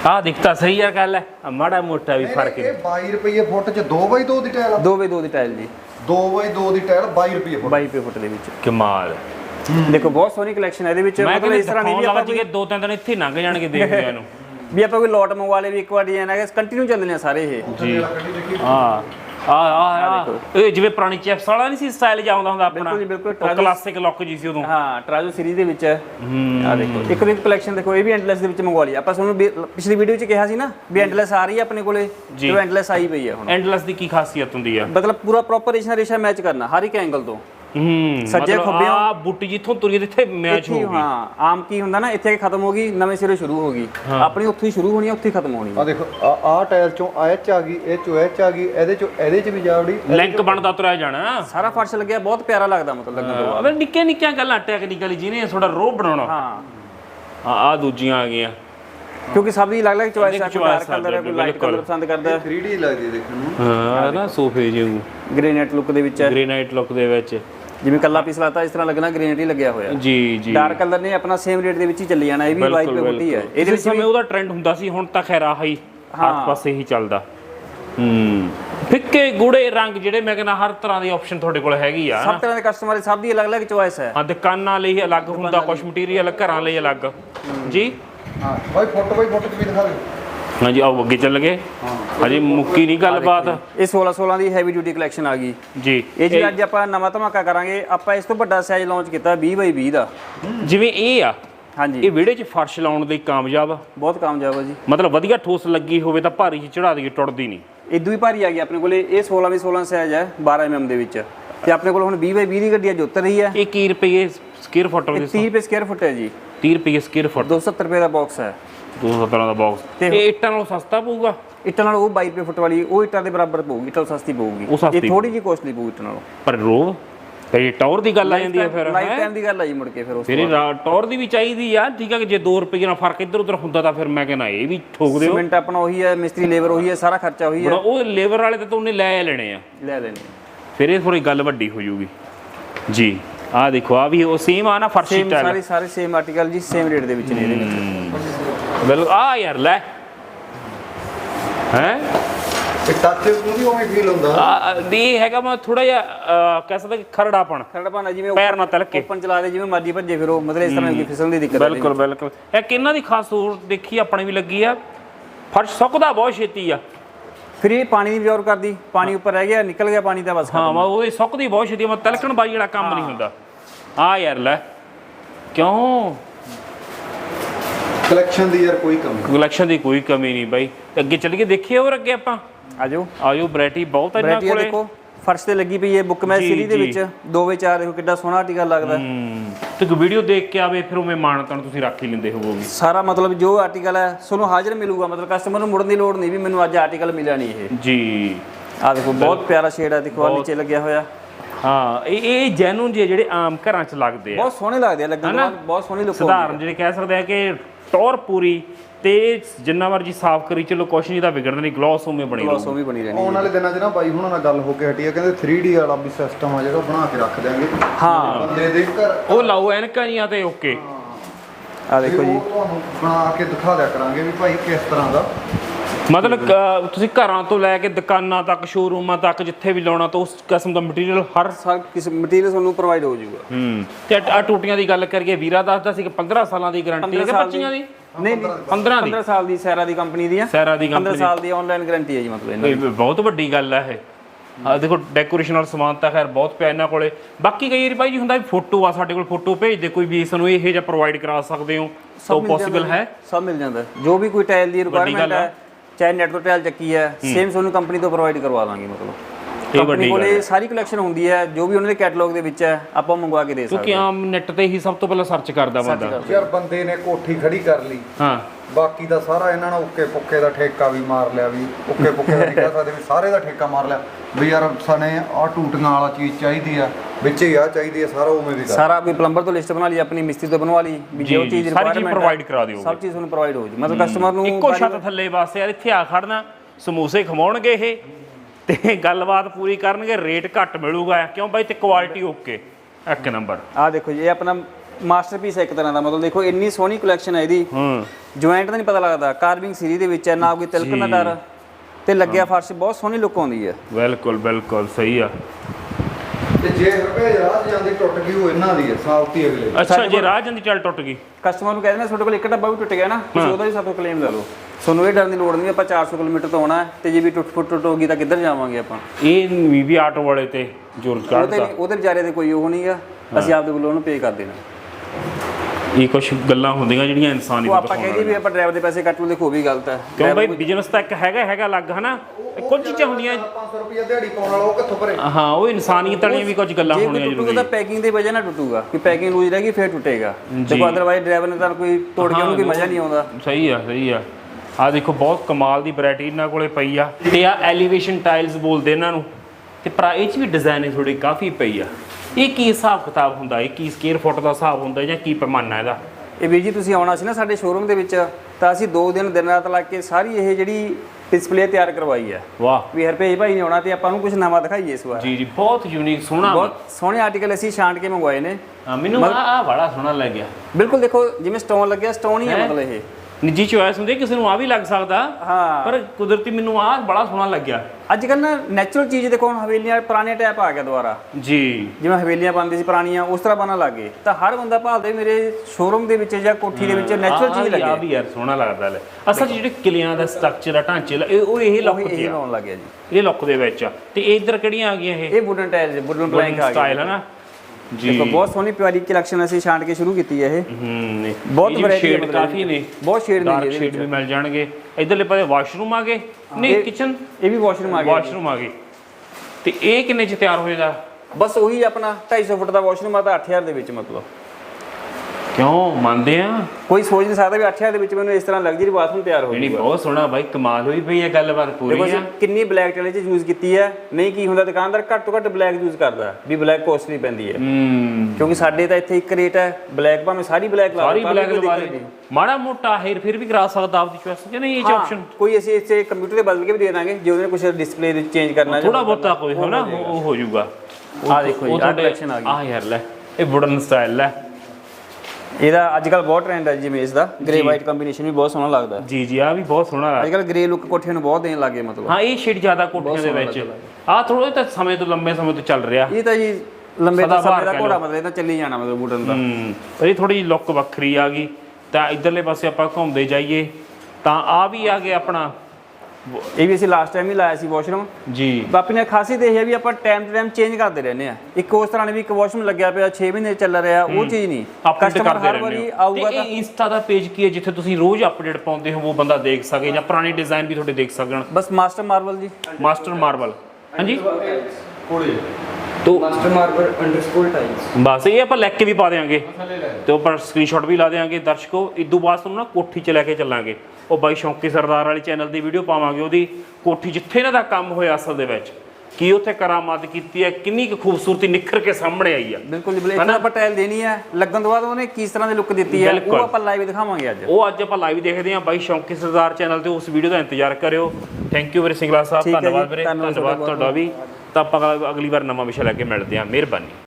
ਆ ਦਿਖਤਾ ਸਹੀ ਯਾਰ ਗੱਲ ਹੈ। ਆਹ ਮਾੜਾ ਮੋਟਾ ਵੀ ਫ਼ਰਕ ਇਹ 22 ਰੁਪਏ ਫੁੱਟ ਚ 2 ਬਾਈ 2 ਦੀ ਟਾਇਲ ਆ। 2 ਬਾਈ 2 ਦੀ ਟਾਇਲ ਜੀ। 2 ਬਾਈ 2 ਦੀ ਟਾਇਲ 22 ਰੁਪਏ ਫੁੱਟ। 22 ਰੁਪਏ ਫੁੱਟ ਦੇ ਵਿੱਚ। ਕਮਾਲ। ਦੇਖੋ ਬਹੁਤ ਸੋਹਣੀ ਕਲੈਕਸ਼ਨ ਹੈ। ਇਹਦੇ ਵਿੱਚ ਮੈਂ ਕਹਿੰਦਾ ਇਸ ਤਰ੍ਹਾਂ ਨਹੀਂ ਵੀ ਆਪਾਂ ਲੱਗ ਦੋ ਤਿੰਨ ਦਿਨ ਇੱਥੇ ਲੰਘ ਜਾਣਗੇ ਦੇਖਦਿਆਂ ਨੂੰ ਵੀ ਆਪਾਂ ਕੋਈ ਲੋਟ ਮੰਗਵਾ ਲੇ ਵੀ ਇੱਕ ਵਾਰ ਡਿਜ਼ਾਈਨ ਹੈਗਾ ਕੰਟੀਨਿਊ ਚੱਲਣੇ ਆ ਸਾਰੇ ਇਹ। ਜੀ। ਹਾਂ। ਆ ਆ ਇਹ ਜਿਵੇਂ ਪੁਰਾਣੀ ਚੈਪਸ ਵਾਲਾ ਨਹੀਂ ਸੀ ਸਟਾਈਲ ਜਾਉਂਦਾ ਹੁੰਦਾ ਆਪਣਾ? ਬਿਲਕੁਲ ਜੀ, ਬਿਲਕੁਲ। ਕਲਾਸਿਕ ਲੁੱਕ ਜੀ ਸੀ ਉਦੋਂ। ਹਾਂ ਟਰਾਜੋ ਸੀਰੀਜ਼ ਦੇ ਵਿੱਚ। ਆ ਦੇਖੋ ਇੱਕ ਦੀ ਕਲੈਕਸ਼ਨ ਦੇਖੋ ਇਹ ਵੀ ਐਂਡਲੈਸ ਦੇ ਵਿੱਚ ਮੰਗਵਾ ਲਈ। ਆਪਾਂ ਤੁਹਾਨੂੰ ਵੀ- ਪਿਛਲੀ ਵੀਡੀਓ 'ਚ ਕਿਹਾ ਸੀ ਨਾ ਵੀ ਐਂਡਲੈਸ ਆ ਰਹੀ ਹੈ ਆਪਣੇ ਕੋਲੇ ਜੀ। ਜੋ ਐਂਡਲੈਸ ਆਈ ਪਈ ਹੈ ਹੁਣ। ਐਂਡਲੈਸ ਦੀ ਕੀ ਖਾਸੀਅਤ ਹੁੰਦੀ ਆ? ਮਤਲਬ ਪੂਰਾ ਪ੍ਰੋਪਰ ਰੇਸ਼ਾ ਰੇਸ਼ਾ ਮੈਚ ਕਰਨਾ ਹਰ ਇੱਕ ਐਂਗਲ ਤੋਂ। ਹੂੰ ਸੱਜੇ ਖੱਬਿਓਂ- ਆ ਬੁੱਟੀ ਜਿੱਥੋਂ ਤੁਰੀ ਜਿੱਥੇ ਮੈਚ ਹੀ, ਹੋਊਗੀ ਹਾਂ ਆਮ ਕੀ ਹੁੰਦਾ ਨਾ ਇੱਥੇ ਆ ਖਤਮ ਹੋ ਗਈ ਨਵੇਂ ਸਿਰੇ ਸ਼ੁਰੂ ਹੋ ਗਈ। ਆਪਣੀ ਉੱਥੇ ਹੀ ਸ਼ੁਰੂ ਹੋਣੀ ਹੈ ਉੱਥੇ ਹੀ ਖਤਮ ਹੋਣੀ ਆ। ਦੇਖੋ ਆ ਆ ਟਾਇਲ ਚੋਂ ਐਚ ਆ ਗਈ ਇਹ ਚੋਂ ਐਚ ਆ ਗਈ ਇਹਦੇ ਚੋਂ ਇਹਦੇ ਚ ਵੀ ਜਾਵੜੀ ਲਿੰਕ ਬਣਦਾ ਤੁਰਿਆ ਜਾਣਾ। ਸਾਰਾ ਫਰਸ਼ ਲੱਗਿਆ ਬਹੁਤ ਪਿਆਰਾ ਲੱਗਦਾ ਮਤਲਬ ਲੱਗਣ ਤੋਂ ਬਾਅਦ। ਨਿੱਕੇ ਨਿੱਕੀਆਂ ਗੱਲਾਂ ਟੈਕਨੀਕਲੀ ਜਿਹਨੇ ਥੋੜਾ ਰੋਹ ਬਣਾਉਣਾ। ਹਾਂ। ਆ ਆ ਦੂਜੀਆਂ ਆ ਗਈਆਂ। ਕਿਉਂਕਿ ਸਭ ਦੀ ਅਲੱਗ ਅਲੱਗ ਚੋਇਸ ਹੈ ਕੋਈ ਡਾਰਕ ਕਲਰ ਹੈ ਕੋਈ ਲਾਈਟ ਬਿਲਕੁਲ। ਕਲਰ ਪਸੰਦ ਕਰਦਾ। ਹੈ 3D ਲੱਗਦੀ ਦੇਖਣ ਨੂੰ। ਹਾਂ ਨਾ ਸੋਫੇ ਜਿਹੂ। ਗ੍ਰੇਨਾਈਟ ਲੁੱਕ ਦੇ ਵਿੱਚ। ਹੈ ਗ੍ਰੇਨਾਈਟ ਲੁੱਕ ਦੇ ਵਿੱਚ। ਜਿਵੇਂ ਕੱਲਾ ਪੀਸ ਲਾਤਾ ਇਸ ਤਰ੍ਹਾਂ ਲੱਗਣਾ ਗ੍ਰੇਨਾਈਟ ਹੀ ਲੱਗਿਆ ਹੋਇਆ। ਜੀ ਜੀ। ਡਾਰਕ ਕਲਰ ਨੇ ਆਪਣਾ ਸੇਮ ਰੇਟ ਦੇ ਵਿੱਚ ਹੀ ਚੱਲੀ ਜਾਣਾ ਇਹ ਵੀ ਵਾਈਟ ਫੁੱਟੀ ਹੈ। ਇਹਦੇ ਵਿੱਚ ਸਮੇਂ ਉਹਦਾ ਟ੍ਰੈਂਡ ਹੁੰਦਾ ਸੀ ਹੁਣ ਤਾਂ ਖੈਰ ਆਹ ਹੀ ਹਰ ਪਾਸੇ ਹੀ ਚੱਲਦਾ। ਹੂੰ। ਫਿੱਕੇ ਗੂੜੇ ਰੰਗ ਜਿਹੜੇ ਮੈਂ ਕਹਿੰਦਾ ਹਰ ਤਰ੍ਹਾਂ ਦੀ ਆਪਸ਼ਨ ਤੁਹਾਡੇ ਕੋਲ ਹੈਗੀ ਆ ਸਭ ਤਰ੍ਹਾਂ ਦੇ ਕਸਟਮਰ ਸਭ ਦੀ ਅਲੱਗ ਅਲੱਗ ਚੋਇਸ ਹੈ। ਹਾਂ ਦੁਕਾਨਾਂ ਲਈ ਅਲੱਗ ਹੁੰਦਾ ਕੁਝ ਮਟੀਰੀਅਲ ਘਰਾਂ ਲਈ ਅਲੱਗ। ਜੀ? ਹਾਂ ਬਾਈ ਫੁੱਟ ਬਾਈ ਫੁੱਟ ਵੀ ਦਿਖਾ ਦਿਓ ਹਾਂਜੀ ਆਓ ਅੱਗੇ ਚੱਲ ਗਏ। ਹਜੇ ਮੁੱਕੀ ਨਹੀਂ ਗੱਲਬਾਤ। ਇਹ 16 16 ਦੀ ਹੈਵੀ ਡਿਊਟੀ ਕਲੈਕਸ਼ਨ ਆ ਗਈ। ਜੀ। ਇਹ ਜੀ ਅੱਜ ਆਪਾਂ ਨਵਾਂ ਧਮਾਕਾ ਕਰਾਂਗੇ। ਆਪਾਂ ਇਸ ਤੋਂ ਵੱਡਾ ਸਾਈਜ਼ ਲਾਂਚ ਕੀਤਾ 20 ਬਾਈ 20 ਦਾ। ਜਿਵੇਂ ਇਹ ਆ ਹਾਂਜੀ। ਇਹ ਵਿਹੜੇ 'ਚ ਫਰਸ਼ ਲਾਉਣ ਲਈ ਕਾਮਯਾਬ ਆ। ਬਹੁਤ ਕਾਮਯਾਬ ਹੈ ਜੀ। ਮਤਲਬ ਵਧੀਆ ਠੋਸ ਲੱਗੀ ਹੋਵੇ ਤਾਂ ਭਾਰੀ 'ਚ ਚੜਾ ਦਈਏ ਟੁੱਟਦੀ ਨਹੀਂ। ਇਦੋਂ ਹੀ ਭਾਰੀ ਆ ਗਈ ਆਪਣੇ ਕੋਲੇ। ਇਹ 16 ਵੀ 16 ਸਾਈਜ਼ ਹੈ 12 mm ਦੇ ਵਿੱਚ। ਤੇ ਆਪਣੇ ਕੋਲ ਹੁਣ 20 ਬਾਈ 20 ਦੀ ਗੱਡੀ ਅੱਜ ਉਤਰ ਰਹੀ ਹੈ ਇਹ ਕੀ ਰੁਪਏ ਸਕੁਅਰ ਫੁੱਟ ਦੇ 30 ਰੁਪਏ ਸਕੁਅਰ ਫੁੱਟ ਹੈ ਜੀ। 30 ਰੁਪਏ ਸਕੁਅਰ ਫੁੱਟ 270 ਰੁਪਏ ਦਾ ਬਾਕਸ ਹੈ 217 ਦਾ ਬਾਕਸ ਤੇ- ਇਹ ਇੱਟਾਂ ਨਾਲੋਂ ਸਸਤਾ ਪਊਗਾ? ਇੱਟਾਂ ਨਾਲ ਉਹ 22 ਰੁਪਏ ਫੁੱਟ ਵਾਲੀ ਉਹ ਇੱਟਾਂ ਦੇ ਬਰਾਬਰ ਪਊਗੀ ਇੱਟਾਂ ਸਸਤੀ ਪਊਗੀ। ਸਸਤੀ ਇਹ ਥੋੜੀ ਜਿਹੀ ਕੋਸਟਲੀ ਪਊ ਇੱਟਾਂ ਨਾਲੋਂ। ਪਰ ਰੋ ਤੇ ਟੌਰ ਦੀ ਗੱਲ ਆ ਜਾਂਦੀ ਹੈ ਫਿਰ ਲਾਈਫ? ਟਾਈਮ ਦੀ ਗੱਲ ਆ ਜੀ ਮੁੜ ਕੇ ਫਿਰ ਉਸ ਫਿਰ ਇਹ ਰਾ- ਟੌਰ ਦੀ ਵੀ ਚਾਹੀਦੀ ਆ ਠੀਕ ਆ ਕਿ ਜੇ 2 ਰੁਪਏ ਨਾਲ ਫ਼ਰਕ ਇੱਧਰ ਉੱਧਰ ਹੁੰਦਾ ਤਾਂ ਫਿਰ ਮੈਂ ਕਹਿੰਦਾ ਇਹ ਵੀ ਠੋਕ ਦਿਓ ਸੀਮੈਂਟ ਆਪਣਾ ਉਹੀ ਹੈ ਮਿਸਤਰੀ ਲੇਬਰ ਉਹੀ ਹੈ ਸਾਰਾ ਖਰਚਾ ਉਹੀ ਹੁਣ ਹੈ ਉਹ ਲੇਬਰ ਵਾਲੇ ਤਾਂ ਉਹਨੇ ਲੈ ਲੈਣੇ ਆ। ਲੈ ਲੈਣੇ ਫਿਰ ਇਹ ਥੋੜੀ ਗੱਲ ਵੱਡੀ ਹੋ ਜੂਗੀ। ਜੀ ਆਹ ਦੇਖੋ ਆ ਵੀ ਉਹ ਸੇਮ ਆ ਨਾ ਫਰਸ਼ੀ ਸੇਮ ਟਾਈਲ ਸਾਰੇ ਸਾਰੇ ਸੇਮ ਆਰਟੀਕਲ ਜੀ ਸੇਮ ਰੇਟ ਦੇ ਵਿੱਚ ਨੇ ਇਹਦੇ ਵਿੱਚ। ਬਿਲਕੁਲ ਆ ਯਾਰ ਲੈ। ਹੈ? ਇਹ ਟੱਚ ਨੂੰ ਵੀ ਉਵੇਂ ਫੀਲ ਹੁੰਦਾ। ਆ ਇਹ ਹੈਗਾ ਮੈਂ ਥੋੜਾ ਜਿਹਾ ਅਹ, ਕਹਿ ਸਕਦਾ ਕਿ ਖਰੜਾਪਣ। ਖਰੜਾ ਭਾਣਾ ਜਿਵੇਂ ਪੈਰ ਨਾਲ ਤਲਕ ਕੇ। ਓਪਨ ਚਲਾ ਦੇ ਜਿਵੇਂ ਮਰਜ਼ੀ ਭੱਜੇ ਫਿਰੋ ਮਤਲਬ ਇਸ ਤਰ੍ਹਾਂ ਦੀ ਫਿਸਲ ਦੀ ਦਿੱਕਤ ਨਹੀਂ ਬਿਲਕੁਲ ਬਿਲਕੁਲ। ਇਹ ਕਿੰਨਾ ਦੀ ਖਾਸ ਹੋਰ ਦੇਖੀ ਆਪਣੇ ਵੀ ਲੱਗੀ ਆ? ਫਰਸ਼ ਸੁੱਕਦਾ ਬਹੁਤ ਛੇਤੀ ਆ। ਫਿਰ ਇਹ ਪਾਣੀ ਦੀ ਵਿਜ਼ੋਰ ਕਰਦੀ ਪਾਣੀ ਉੱਪਰ ਰਹਿ ਗਿਆ ਨਿਕਲ ਗਿਆ ਪਾਣੀ ਦਾ ਬਸ ਹਾਂ ਵਾ ਉਹਦੀ ਸੁੱਕਦੀ ਬਹੁਤ ਛੇਤੀ ਆ ਮੈਂ ਤਲਕਣ ਬਾਈ ਜਿਹੜਾ ਕੰਮ ਨਹੀਂ ਹੁੰਦਾ। ਆ ਯਾਰ ਲੈ। ਕਿਉਂ? ਕਲੈਕਸ਼ਨ ਦੀ ਯਾਰ ਕੋਈ ਕਮੀ ਕਲੈਕਸ਼ਨ ਦੀ ਕੋਈ ਕਮੀ ਨਹੀਂ ਬਾਈ। ਅੱਗੇ ਚੱਲ ਕੇ ਦੇਖੀਏ ਹੋਰ ਅੱਗੇ ਆਪਾਂ। ਆਜੋ। ਆਜੋ ਵੈਰਾਈਟੀ ਬਹੁਤ ਇਹਨਾਂ ਵੈਰਾਈਟੀ ਕੋਲੇ। ਦੇਖੋ ਫਰਸ਼ ਤੇ ਲੱਗੀ ਪਈ ਹੈ ਬੁੱਕ ਮੈਚ ਸੀਰੀ ਦੇ। ਵਿੱਚ। 2x4 ਦੇਖੋ ਕਿੱਡਾ ਸੋਹਣਾ ਆਰਟੀਕਲ ਲੱਗਦਾ। ਹੂੰ। ਤੇ ਕੋਈ ਵੀਡੀਓ ਦੇਖ ਕੇ ਆਵੇ ਫਿਰ ਉਵੇਂ ਮਾਨਤਾਂ ਨੂੰ ਤੁਸੀਂ ਰੱਖ ਹੀ ਲੈਂਦੇ ਹੋਵੋਗੇ। ਸਾਰਾ ਮਤਲਬ ਜੋ ਆਰਟੀਕਲ ਹੈ ਤੁਹਾਨੂੰ ਹਾਜ਼ਰ ਮਿਲੂਗਾ। ਮਤਲਬ ਕਸਟਮਰ ਨੂੰ ਮੁੜਨ ਦੀ ਲੋੜ ਨਹੀਂ ਵੀ ਮੈਨੂੰ ਅੱਜ ਆਰਟੀਕਲ ਮਿਲਿਆ ਨਹੀਂ ਇਹ। ਜੀ। ਆ ਦੇਖੋ ਬਹੁਤ ਪਿਆਰਾ ਸ਼ੇਡ ਹੈ ਦੇਖੋ ਨੀਚੇ ਲੱਗਿਆ ਹੋਇਆ। ਹਾਂ ਇਹ ਇਹ ਜੈਨੂਨ ਜਿਹੇ ਜਿਹੜੇ ਆਮ ਘਰਾਂ 'ਚ ਲੱਗਦੇ ਆ। ਬਹੁਤ ਸੋਹਣੇ ਲੱਗਦੇ ਆ ਲੱਗਣ ਬਹੁਤ ਸੋਹਣੀ ਲੁੱਕ ਸਧਾਰਨ ਜਿਹੜੇ ਕਹਿ ਸਕਦੇ ਆ ਕਿ ਟੌਰ ਪੂਰੀ ਤੇ ਜਿੰਨਾ ਮਰਜ਼ੀ ਸਾਫ਼ ਕਰੀ ਚਲੋ ਕੁਛ ਨਹੀਂ ਤਾਂ ਵਿਗੜਦਾ ਨਹੀਂ ਗਲੋਸ ਉਵੇਂ ਬਣੀ ਰਹੂ ਸੋ ਵੀ ਬਣੀ ਰਹਿਣੀ ਆਉਣ ਵਾਲੇ ਦਿਨਾਂ 'ਚ ਨਾ ਬਾਈ ਹੁਣਾਂ ਨਾਲ ਗੱਲ ਹੋ ਕੇ ਹਟੀ ਆ ਕਹਿੰਦੇ 3D ਵਾਲਾ ਵੀ ਸਿਸਟਮ ਆ ਜਿਹੜਾ ਉਹ ਬਣਾ ਕੇ ਰੱਖ ਦਿਆਂਗੇ। ਹਾਂ। ਬੰਦੇ ਦੇ ਘਰ ਉਹ ਲਾਓ ਐਨਕਾਂ ਜੀਆਂ ਤੇ ਓਕੇ। ਆ ਤੇ ਦੇਖੋ ਜੀ। ਉਹ ਤੁਹਾਨੂੰ ਬਣਾ ਕੇ ਦਿਖਾ ਦਿਆ ਕਰਾਂਗੇ ਵੀ ਭਾਈ ਕਿਸ ਤਰ੍ਹਾਂ ਦਾ। ਮਤਲਬ ਤੁਸੀਂ ਘਰਾਂ ਤੋਂ ਲੈ ਕੇ ਦੁਕਾਨਾਂ ਤੱਕ ਸ਼ੋਰੂਮਾਂ ਤੱਕ ਜਿੱਥੇ ਵੀ ਲਾਉਣਾ ਤਾਂ ਉਸ ਕਿਸਮ ਦਾ ਮਟੀਰੀਅਲ ਹਰ ਸਭ ਕਿਸ ਮਟੀਰੀਅਲ ਤੁਹਾਨੂੰ ਪ੍ਰੋਵਾਈਡ ਹੋ ਜਾਊਗਾ ਹੂੰ। ਤੇ ਆ ਟੂਟੀਆਂ ਦੀ ਗੱਲ ਕਰੀਏ ਵੀਰਾ ਦੱਸਦਾ ਸੀ ਕਿ 15 ਸਾਲਾਂ ਦੀ ਗਾਰੰਟੀ ਹੈ ਕਿ 25 ਦੀ। ਨਹੀਂ ਨਹੀਂ 15 ਦੀ? 15 ਸਾਲ ਦੀ ਸੈਰਾ ਦੀ ਕੰਪਨੀ ਦੀ ਆ। ਸੈਰਾ ਦੀ 15 ਕੰਪਨੀ ਸਾਲ ਦੀ ਆਨਲਾਈਨ ਗਾਰੰਟੀ ਹੈ ਜੀ ਮਤਲਬ ਇਹਨਾਂ ਦੀ। ਇਹ ਬਹੁਤ ਵੱਡੀ ਗੱਲ ਹੈ ਇਹ। ਆ ਦੇਖੋ ਡੈਕੋਰੇਸ਼ਨ ਵਾਲਾ ਸਮਾਨ ਤਾਂ ਖੈਰ ਬਹੁਤ ਪਿਆ ਇਹਨਾਂ ਕੋਲੇ। ਬਾਕੀ ਕਈ ਵਾਰੀ ਬਾਈ ਜੀ ਹੁੰਦਾ ਵੀ ਫੋਟੋ ਆ ਸਾਡੇ ਕੋਲ ਫੋਟੋ ਭੇਜ ਦੇ ਕੋਈ ਵੀ ਸਾਨੂੰ ਇਹ ਜਿਹਾ ਪ੍ਰੋਵਾਈਡ ਕਰਾ ਸਕਦੇ ਹੋ ਮਿਲ ਪੋਸੀਬਲ ਹੈ। ਸਭ ਮਿਲ ਜਾਂਦਾ। ਜੋ ਵੀ ਕੋਈ ਟਾਇਲ ਦੀ ਰਿਕੁਆਇਰਮੈਂਟ। ਹੈ ਚਾਹੇ ਨੈਟ ਤੋਂ ਟਾਇਲ ਚੱਕੀ ਹੈ ਸੇਮ ਤੁਹਾਨੂੰ ਕੰਪਨੀ ਤੋਂ ਪ੍ਰੋਵਾਈਡ ਕਰਵਾ ਦਾਂਗੇ ਮਤਲਬ। ਕੰਪਨੀ ਵੱਡੀ ਗੱਲ ਕੋਲੇ ਸਾਰੀ ਕਲੈਕਸ਼ਨ ਹੁੰਦੀ ਹੈ ਜੋ ਵੀ ਉਹਨਾਂ ਦੇ ਕੈਟਲੌਗ ਦੇ ਵਿੱਚ ਹੈ ਆਪਾਂ ਮੰਗਵਾ ਕੇ ਦੇ ਸਕਦੇ ਕਿਉਂਕਿ ਆਮ ਨੈਟ ਤੇ ਹੀ ਸਭ ਤੋਂ ਪਹਿਲਾਂ ਸਰਚ ਕਰਦਾ ਬੰਦਾ। ਯਾਰ ਬੰਦੇ ਨੇ ਕੋਠੀ ਖੜੀ ਕਰ ਲਈ। ਹਾਂ। ਬਾਕੀ ਦਾ ਸਾਰਾ ਇਹਨਾਂ ਨੇ ਉੱਕੇ ਪੁੱਕੇ ਦਾ ਠੇਕਾ ਵੀ ਮਾਰ ਲਿਆ ਵੀ ਉੱਕੇ ਪੁੱਕੇ ਦਾ ਕਹਿ ਸਕਦੇ ਵੀ ਸਾਰੇ ਦਾ ਠੇਕਾ ਮਾਰ ਲਿਆ। ਵੀ ਯਾਰ ਸਣੇ ਆ ਟੂਟੀਆਂ ਵਾਲਾ ਚੀਜ਼ ਚਾਹੀਦੀ ਆ ਵਿੱਚ ਹੀ ਆ ਚਾਹੀਦੀ ਆ ਸਾਰਾ ਉਵੇਂ ਵੀ ਕਰ। ਸਾਰਾ ਕੋਈ ਪਲੰਬਰ ਤੋਂ ਲਿਸਟ ਬਣਾ ਲਈ ਆਪਣੀ ਮਿਸਤਰੀ ਤੋਂ ਬਣਵਾ ਲਈ ਵੀ ਜੋ ਚੀਜ਼ ਸਾਰੀ ਚੀਜ਼ ਹੈ, ਕਰਾ ਦਿਓਗੇ। ਸਭ ਚੀਜ਼ ਤੁਹਾਨੂੰ ਪ੍ਰੋਵਾਈਡ ਹੋ ਜੂ ਮਤਲਬ ਕਸਟਮਰ ਨੂੰ ਇੱਕੋ ਛੱਤ ਥੱਲੇ ਵਾਸਤੇ ਯਾਰ ਇੱਥੇ ਆ ਖੜਨਾ ਸਮੋਸੇ ਖਵਾਉਣਗੇ ਇਹ। ਤੇ ਗੱਲਬਾਤ ਪੂਰੀ ਕਰਨਗੇ ਰੇਟ ਘੱਟ ਮਿਲੂਗਾ। ਕਿਉਂ ਬਾਈ ਤੇ ਕੁਆਲਿਟੀ ਓਕੇ ਇੱਕ ਨੰਬਰ ਆ ਦੇਖੋ ਜੀ ਇਹ ਆਪਣਾ ਮਾਸਟਰਪੀਸ ਹੈ ਇੱਕ ਤਰ੍ਹਾਂ ਦਾ। ਮਤਲਬ ਦੇਖੋ ਇੰਨੀ ਸੋਹਣੀ ਕਲੈਕਸ਼ਨ ਹੈ ਇਹਦੀ। ਹੂੰ। ਜੁਆਇੰਟ ਦਾ ਨਹੀਂ ਪਤਾ ਲੱਗਦਾ। ਕਾਰਵਿੰਗ ਸੀਰੀ ਦੇ ਵਿੱਚ ਹੈ ਨਾ ਕੋਈ ਤਿਲਕ ਨਾ ਡਰ। ਤੇ ਲੱਗਿਆ ਫਰਸ਼ ਬਹੁਤ ਸੋਹਣੀ ਲੁੱਕ ਆਉਂਦੀ ਹੈ ਬਿਲਕੁਲ ਬਿਲਕੁਲ ਸਹੀ ਆ। ਤੇ ਜੇ ਰੁਪਏ ਰਾਤ ਜਾਂਦੀ ਟੁੱਟ ਗਈ ਉਹ ਇਹਨਾਂ ਦੀ ਹੈ ਸਾਫਤੀ ਅਗਲੇ ਦੀ। ਅੱਛਾ ਜੇ ਰਾਹ ਜਾਂਦੀ ਚੱਲ ਟੁੱਟ ਗਈ। ਕਸਟਮਰ ਨੂੰ ਕਹਿੰਦੇ ਨੇ ਤੁਹਾਡੇ ਕੋਲ ਇੱਕ ਡੱਬਾ ਵੀ ਟੁੱਟ ਗਿਆ ਨਾ ਤੁਸੀਂ ਉਹਦਾ ਵੀ ਸਾਡੇ ਕਲੇਮ ਲੈ ਲਓ। ਤੁਹਾਨੂੰ ਇਹ ਡਰਨ ਦੀ ਲੋੜ ਨਹੀਂ ਆਪਾਂ 400 ਕਿਲੋਮੀਟਰ ਤੋਂ ਆਉਣਾ ਹੈ ਤੇ ਜੇ ਵੀ ਟੁੱਟ ਫੁੱਟ ਟੁੱਟ ਹੋ ਗਈ ਤਾਂ ਕਿੱਧਰ ਜਾਵਾਂਗੇ ਆਪਾਂ? ਇਹ ਵੀ ਵੀ ਆਟੋ ਵਾਲੇ ਤੇ ਜ਼ੋਰ ਉਹਦੇ ਉਹਦੇ ਵਿਚਾਰੇ ਤੇ ਕੋਈ ਉਹ ਨਹੀਂ ਆ। ਅਸੀਂ ਆਪਦੇ ਵੱਲੋਂ ਉਹਨੂੰ ਪੇ ਕਰ ਦੇਣਾ। ਇਹ ਕੁਝ ਗੱਲਾਂ ਹੁੰਦੀਆਂ ਜਿਹੜੀਆਂ ਇਨਸਾਨੀ ਉਹ ਤੋਂ ਆਪਾਂ ਕਹਿੰਦੇ ਵੀ ਆਪਾਂ ਡਰਾਈਵਰ ਦੇ ਪੈਸੇ ਕੱਟ ਲਓ ਦੇਖੋ ਉਹ ਵੀ ਗਲਤ ਹੈ। ਕਿਉਂ ਬਾਈ ਬਿਜ਼ਨਸ ਤਾਂ ਇੱਕ ਹੈਗਾ ਹੈਗਾ ਲੱਗ ਹਨਾ? ਕੁਝ ਚੀਜ਼ਾਂ ਹੁੰਦੀਆਂ। 500 ਰੁਪਏ ਦਿਹਾੜੀ ਪਾਉਣ ਵਾਲਾ ਉਹ ਕਿੱਥੋਂ ਭਰੇ ਹਾਂ ਉਹ ਇਨਸਾਨੀਅਤ ਵਾਲੀਆਂ ਵੀ ਕੁਝ ਗੱਲਾਂ ਜੇ ਹੋਣੀਆਂ ਜ਼ਰੂਰੀ। ਤਾਂ ਪੈਕਿੰਗ ਦੀ ਵਜ੍ਹਾ ਨਾਲ ਟੁੱਟੂਗਾ ਕਿ ਪੈਕਿੰਗ ਲੂਜ਼ ਰਹੇਗੀ ਫਿਰ ਟੁੱਟੇਗਾ। ਦੇਖੋ ਅਦਰਵਾਈਜ਼ ਡਰਾਈਵਰ ਨੇ ਤਾਂ ਕੋਈ ਤੋੜ ਕੇ ਉਹਨੂੰ ਕੋਈ ਮਜ਼ਾ ਨਹੀਂ ਆਉਂਦਾ। ਸਹੀ ਆ ਸਹੀ ਆ। ਆ ਦੇਖੋ ਬਹੁਤ ਕਮਾਲ ਦੀ ਵੈਰਾਈਟੀ ਇਹਨਾਂ ਕੋਲੇ ਪਈ ਆ। ਤੇ ਆ ਐਲੀਵੇਸ਼ਨ ਟਾਈਲਸ ਬੋਲਦੇ ਇਹਨਾਂ ਨੂੰ। ਤੇ ਪਰ ਇਹ ਚ ਵੀ ਡਿਜ਼ਾਈਨ ਥੋੜੀ ਕਾਫੀ ਪਈ ਆ। ਇਹ ਕੀ ਹਿਸਾਬ ਕਿਤਾਬ ਹੁੰਦਾ? ਇਹ ਕੀ ਸਕੁਅਰ ਫੁੱਟ ਦਾ ਹਿਸਾਬ ਹੁੰਦਾ ਜਾਂ ਕੀ ਪੈਮਾਨਾ ਇਹਦਾ? ਇਹ ਵੀਰ ਜੀ ਤੁਸੀਂ ਆਉਣਾ ਸੀ ਨਾ ਸਾਡੇ ਸ਼ੋਰੂਮ ਦੇ ਵਿੱਚ ਤਾਂ ਅਸੀਂ 2 ਦਿਨ ਦਿਨ ਰਾਤ ਲਾ ਕੇ ਸਾਰੀ ਇਹ ਜਿਹੜੀ ਡਿਸਪਲੇ ਤਿਆਰ ਕਰਵਾਈ ਹੈ। ਵਾਹ। ਵੀ ਹਰਪੇਜ ਭਾਈ ਨੇ ਆਉਣਾ ਤੇ ਆਪਾਂ ਨੂੰ ਕੁਝ ਨਵਾਂ ਦਿਖਾਈਏ ਇਸ ਵਾਰ। ਜੀ ਜੀ ਬਹੁਤ ਯੂਨੀਕ ਸੋਹਣਾ। ਬਹੁਤ ਸੋਹਣੇ ਆਰਟੀਕਲ ਅਸੀਂ ਛਾਂਟ ਕੇ ਮੰਗਵਾਏ ਨੇ। ਹਾਂ, ਮੈਨੂੰ ਆ ਬੜਾ ਸੋਹਣਾ ਲੱਗਿਆ। ਬਿਲਕੁਲ ਦੇਖੋ ਜਿਵੇਂ ਸਟੋਨ ਲੱਗਿਆ ਸਟੋਨ ਹੀ ਹੈ? ਮਤਲਬ ਇਹ। ਨਿੱਜੀ ਚੋਇਸ ਹੁੰਦੀ ਕਿਸੇ ਨੂੰ ਆ ਵੀ ਲੱਗ ਸਕਦਾ। ਹਾਂ। ਪਰ ਕੁਦਰਤੀ ਮੈਨੂੰ ਆ ਬੜਾ ਸੋਹਣਾ ਲੱਗਿਆ। ਅੱਜ ਕੱਲ ਨਾ ਨੈਚੁਰਲ ਚੀਜ਼ ਦੇਖੋ ਹੁਣ ਹਵੇਲੀਆਂ ਪੁਰਾਣੇ ਟਾਈਪ ਆ ਗਿਆ ਦੁਬਾਰਾ। ਜੀ। ਜਿਵੇਂ ਹਵੇਲੀਆਂ ਬਣਦੀ ਸੀ ਪੁਰਾਣੀਆਂ ਉਸ ਤਰ੍ਹਾਂ ਬਣਨ ਲੱਗ ਤਾਂ ਹਰ ਬੰਦਾ ਭਾਲਦਾ ਮੇਰੇ ਸ਼ੋਰੂਮ ਦੇ ਵਿੱਚ ਜਾਂ ਕੋਠੀ ਦੇ ਵਿੱਚ ਨੈਚੁਰਲ ਚੀਜ਼ ਲੱਗੇ। ਵੀ ਯਾਰ ਸੋਹਣਾ ਲੱਗਦਾ ਲੈ। ਅਸਲ ਜਿਹੜੇ ਕਿਲਿਆਂ ਦਾ ਸਟਰਕਚਰ ਆ ਢਾਂਚੇ ਇਹ ਉਹ ਇਹ ਲੁੱਕ ਆ। ਲਾਉਣ ਲੱਗ ਗਿਆ ਜੀ। ਇਹ ਲੁੱਕ ਦੇ ਵਿੱਚ ਆ। ਤੇ ਇੱਧਰ ਕਿਹੜੀਆਂ ਆ ਗਈਆਂ ਇਹ? ਇਹ ਵੁਡਨ ਟਾਇਲ ਵੁਡਨ ਪਲੈਂਕ ਆ ਸਟਾਈਲ ਗਈ ਹੈ ਨਾ ਦੇਖੋ ਬਹੁਤ ਸੋਹਣੀ ਪਿਆਰੀ ਕਲੈਕਸ਼ਨ ਅਸੀਂ ਛਾਂਟ ਕੇ ਸ਼ੁਰੂ ਕੀਤੀ ਹੈ ਇਹ। ਹੂੰ ਬਹੁਤ variety ਸ਼ੇਡ ਕਾਫੀ ਨੇ। ਬਹੁਤ shade ਨੇ ਇਹਦੇ ਸ਼ੇਡ ਵੀ ਮਿਲ ਜਾਣਗੇ। ਇਧਰਲੇ ਪਾਸੇ ਵਾਸ਼ਰੂਮ ਆ ਗਏ। ਨਹੀਂ ਕਿਚਨ ਇਹ ਵੀ ਵਾਸ਼ਰੂਮ ਆ ਗਿਆ ਵਾਸ਼ਰੂਮ ਆ ਗਏ। ਤੇ ਇਹ ਕਿੰਨੇ ਚ ਤਿਆਰ ਹੋਏਗਾ? ਬਸ ਉਹੀ ਆਪਣਾ 250 ਫੁੱਟ ਦਾ ਵਾਸ਼ਰੂਮ ਆ ਤਾਂ 8000 ਦੇ ਵਿੱਚ ਮਤਲਬ। ਕਿਉਂ? ਮੰਨਦੇ ਆ? ਕੋਈ ਸੋਚ ਨਹੀਂ ਸਕਦਾ ਵੀ 8000 ਦੇ ਵਿੱਚ ਮੈਨੂੰ ਇਸ ਤਰ੍ਹਾਂ ਲਗਜ਼ਰੀ ਬਾਥਰੂਮ ਤਿਆਰ ਹੋ ਜਿਹੜੀ ਜਾਊਗਾ ਬਹੁਤ ਸੋਹਣਾ ਬਾਈ ਕਮਾਲ ਹੋਈ ਪਈ ਹੈ ਗੱਲਬਾਤ ਪੂਰੀ ਦੇਖੋ ਆ। ਕਿੰਨੀ ਬਲੈਕ ਟੈਲੇ ਚ ਯੂਜ਼ ਕੀਤੀ ਹੈ। ਨਹੀਂ ਕੀ ਹੁੰਦਾ ਦੁਕਾਨਦਾਰ ਘੱਟ ਤੋਂ ਘੱਟ ਬਲੈਕ ਯੂਜ਼ ਕਰਦਾ ਹੈ, ਵੀ ਬਲੈਕ ਕੋਸਟਲੀ ਪੈਂਦੀ ਹੈ। ਹੂੰ। ਕਿਉਂਕਿ ਸਾਡੇ ਤਾਂ ਇੱਥੇ ਇੱਕ ਰੇਟ ਹੈ ਬਲੈਕ ਭਾਵੇਂ ਸਾਰੀ ਬਲੈਕ ਲਾ ਲਓ, ਸਾਰੀ ਪਰ ਬਲੈਕ ਕੋਈ ਲਵਾ ਦਿੱਕਤ ਲਈ। ਨਹੀਂ। ਮਾੜਾ ਮੋਟਾ ਹੇਰ ਫਿਰ ਵੀ ਕਰਾ ਸਕਦਾ ਆਪਦੀ ਚੋਇਸ ਕਿ ਨਹੀਂ ਇਹ ਹਾਂ, ਆਪਸ਼ਨ ਕੋਈ ਅਸੀਂ ਇੱਥੇ ਕੰਪਿਊਟਰ ਤੇ ਬਦਲ ਕੇ ਵੀ ਦੇ ਦਾਂਗੇ ਜੇ ਉਹਨੇ ਕੁਝ ਡਿਸਪਲੇ ਦੇ ਚੇਂਜ ਕਰਨਾ ਜਾਂ ਥੋੜਾ ਬਹੁਤਾ ਕੋਈ ਹੋ ਨਾ ਉਹ ਹੋ ਜਾਊਗਾ। ਆਹ ਦੇਖੋ ਜੀ, ਆਹ collection ਆ ਗਈ। ਆਹ ਯਾਰ ਲੈ ਇਹ ਵੁਡਨ ਸਟਾਈਲ ਲੈ। ਇਹਦਾ ਅੱਜ ਕੱਲ ਬਹੁਤ ਟ੍ਰੈਂਡ ਹੈ ਜਿਵੇਂ ਇਸ ਦਾ। ਗ੍ਰੇ ਵਾਈਟ ਕੰਬੀਨੇਸ਼ਨ ਵੀ ਬਹੁਤ ਸੋਹਣਾ ਲੱਗਦਾ ਜੀ ਜੀ ਆ ਵੀ ਬਹੁਤ ਸੋਹਣਾ ਅੱਜ ਕੱਲ ਗ੍ਰੇ ਲੁੱਕ ਕੋਠਿਆਂ ਨੂੰ ਬਹੁਤ ਦੇਣ ਲੱਗੇ ਮਤਲਬ। ਹਾਂ ਇਹ ਸ਼ੇਡ ਜ਼ਿਆਦਾ ਕੋਠੀਆਂ ਦੇ ਵਿੱਚ। ਆ ਥੋੜਾ ਤਾਂ ਸਮੇਂ ਤੋਂ ਲੰਬੇ ਸਮੇਂ ਤੋਂ ਚੱਲ ਰਿਹਾ। ਇਹ ਤਾਂ ਜੀ ਲੰਬੇ ਸਮੇਂ ਦਾ ਘੋੜਾ। ਮਤਲਬ ਇਹ ਤਾਂ ਚੱਲੀ ਜਾਣਾ ਮਤਲਬ ਬੂਟਨ ਦਾ। ਹੂੰ ਪਰ ਇਹ ਥੋੜੀ ਲੁੱਕ ਵੱਖਰੀ ਆ ਗਈ। ਤਾਂ ਇਧਰਲੇ ਪਾਸੇ ਆਪਾਂ ਘੁੰਮਦੇ ਜਾਈਏ। ਤਾਂ ਆ ਵੀ ਆ ਗਿਆ ਆਪਣਾ। ਇਹ ਵੀ ਅਸੀਂ ਲਾਸਟ ਟਾਈਮ ਹੀ ਲਾਇਆ ਸੀ ਵਾਸ਼ਰੂਮ ਜੀ। ਬਾਪੀ ਨੇ ਖਾਸੀ ਹੈ ਵੀ ਆਪਾਂ ਟਾਈਮ ਟੂ ਟਾਈਮ ਚੇਂਜ ਕਰਦੇ ਰਹਿੰਦੇ ਆ ਇੱਕ ਉਸ ਤਰ੍ਹਾਂ ਨੇ ਵੀ ਇੱਕ ਵਾਸ਼ਰੂਮ ਲੱਗਿਆ ਪਿਆ 6 ਮਹੀਨੇ ਚੱਲ ਰਿਹਾ ਉਹ ਚੀਜ਼ ਨਹੀਂ। ਕਸਟਮਰ ਕਰਦੇ ਹਰ ਰਹਿੰਦੇ ਵਾਰੀ ਆਊਗਾ ਤੇ ਇਹ ਇੰਸਟਾ ਦਾ ਪੇਜ ਕੀ ਹੈ ਜਿੱਥੇ ਤੁਸੀਂ ਰੋਜ਼ ਅਪਡੇਟ ਪਾਉਂਦੇ ਹੋ ਉਹ ਬੰਦਾ ਦੇਖ ਸਕੇ ਜਾਂ ਪੁਰਾਣੇ ਡਿਜ਼ਾਈਨ ਵੀ ਤੁਹਾਡੇ ਦੇਖ ਸਕਣ ਬਸ ਮਾਸਟਰ ਮਾਰਬਲ ਜੀ। ਮਾਸਟਰ ਮਾਰਬਲ ਹਾਂਜੀ? ਕੋਲੇ ਤੋ ਮਾਸਟਰ ਮਾਰਬਲ ਅੰਡਰਸਕੋਰ ਟਾਈਲਸ ਬਸ ਇਹ ਆਪਾਂ ਲਿਖ ਕੇ ਵੀ ਪਾ ਦੇਾਂਗੇ ਤੇ ਉੱਪਰ ਸਕਰੀਨਸ਼ਾਟ ਵੀ ਲਾ ਦੇਾਂਗੇ ਦਰਸ਼ਕੋ ਇਦੋਂ ਬਾਅਦ ਤੁਹਾਨੂੰ ਨਾ ਕੋਠੀ ਚ ਲੈ ਕੇ ਚੱਲਾਂਗੇ। ਉਹ ਬਾਈ ਸ਼ੌਂਕੀ ਸਰਦਾਰ ਵਾਲੀ ਚੈਨਲ ਦੀ ਵੀਡੀਓ ਪਾਵਾਂਗੇ ਉਹਦੀ। ਕੋਠੀ ਜਿੱਥੇ ਇਹਨਾਂ ਦਾ ਕੰਮ ਹੋਇਆ ਅਸਲ ਦੇ ਵਿੱਚ ਕੀ ਉੱਥੇ ਕਰਾਮਾਤ ਕੀਤੀ ਹੈ ਕਿੰਨੀ ਕੁ ਖੂਬਸੂਰਤੀ ਨਿਖਰ ਕੇ ਸਾਹਮਣੇ ਆਈ ਆ। ਬਿਲਕੁਲ ਆਪਾਂ ਟਾਈਲ ਦੇਣੀ ਹੈ ਲੱਗਣ ਤੋਂ ਬਾਅਦ ਉਹਨੇ ਕਿਸ ਤਰ੍ਹਾਂ ਦੀ ਲੁੱਕ ਦਿੱਤੀ ਹੈ ਉਹ। ਆਪਾਂ ਲਾਈਵ ਦਿਖਾਵਾਂਗੇ ਅੱਜ। ਉਹ ਅੱਜ ਆਪਾਂ ਲਾਈਵ ਦੇਖਦੇ ਹਾਂ ਬਾਈ ਸ਼ੌਂਕੀ ਸਰਦਾਰ ਚੈਨਲ ਤੇ ਉਸ ਵੀਡੀਓ ਦਾ ਇੰਤਜ਼ਾਰ ਕਰਿਓ। ਥੈਂਕ ਯੂ ਵੀਰੇ ਸਿੰਗਲਾ ਸਾਹਿਬ ਹੈ ਧੰਨਵਾਦ ਵੀਰੇ। ਧੰਨਵਾਦ ਤੁਹਾਡਾ ਵੀ। ਤਾਂ ਆਪਾਂ ਅਗਲੀ ਵਾਰ ਨਵਾਂ ਵਿਸ਼ਾ ਲੈ ਕੇ ਮਿਲਦੇ ਹਾਂ ਮਿਹਰਬਾਨੀ।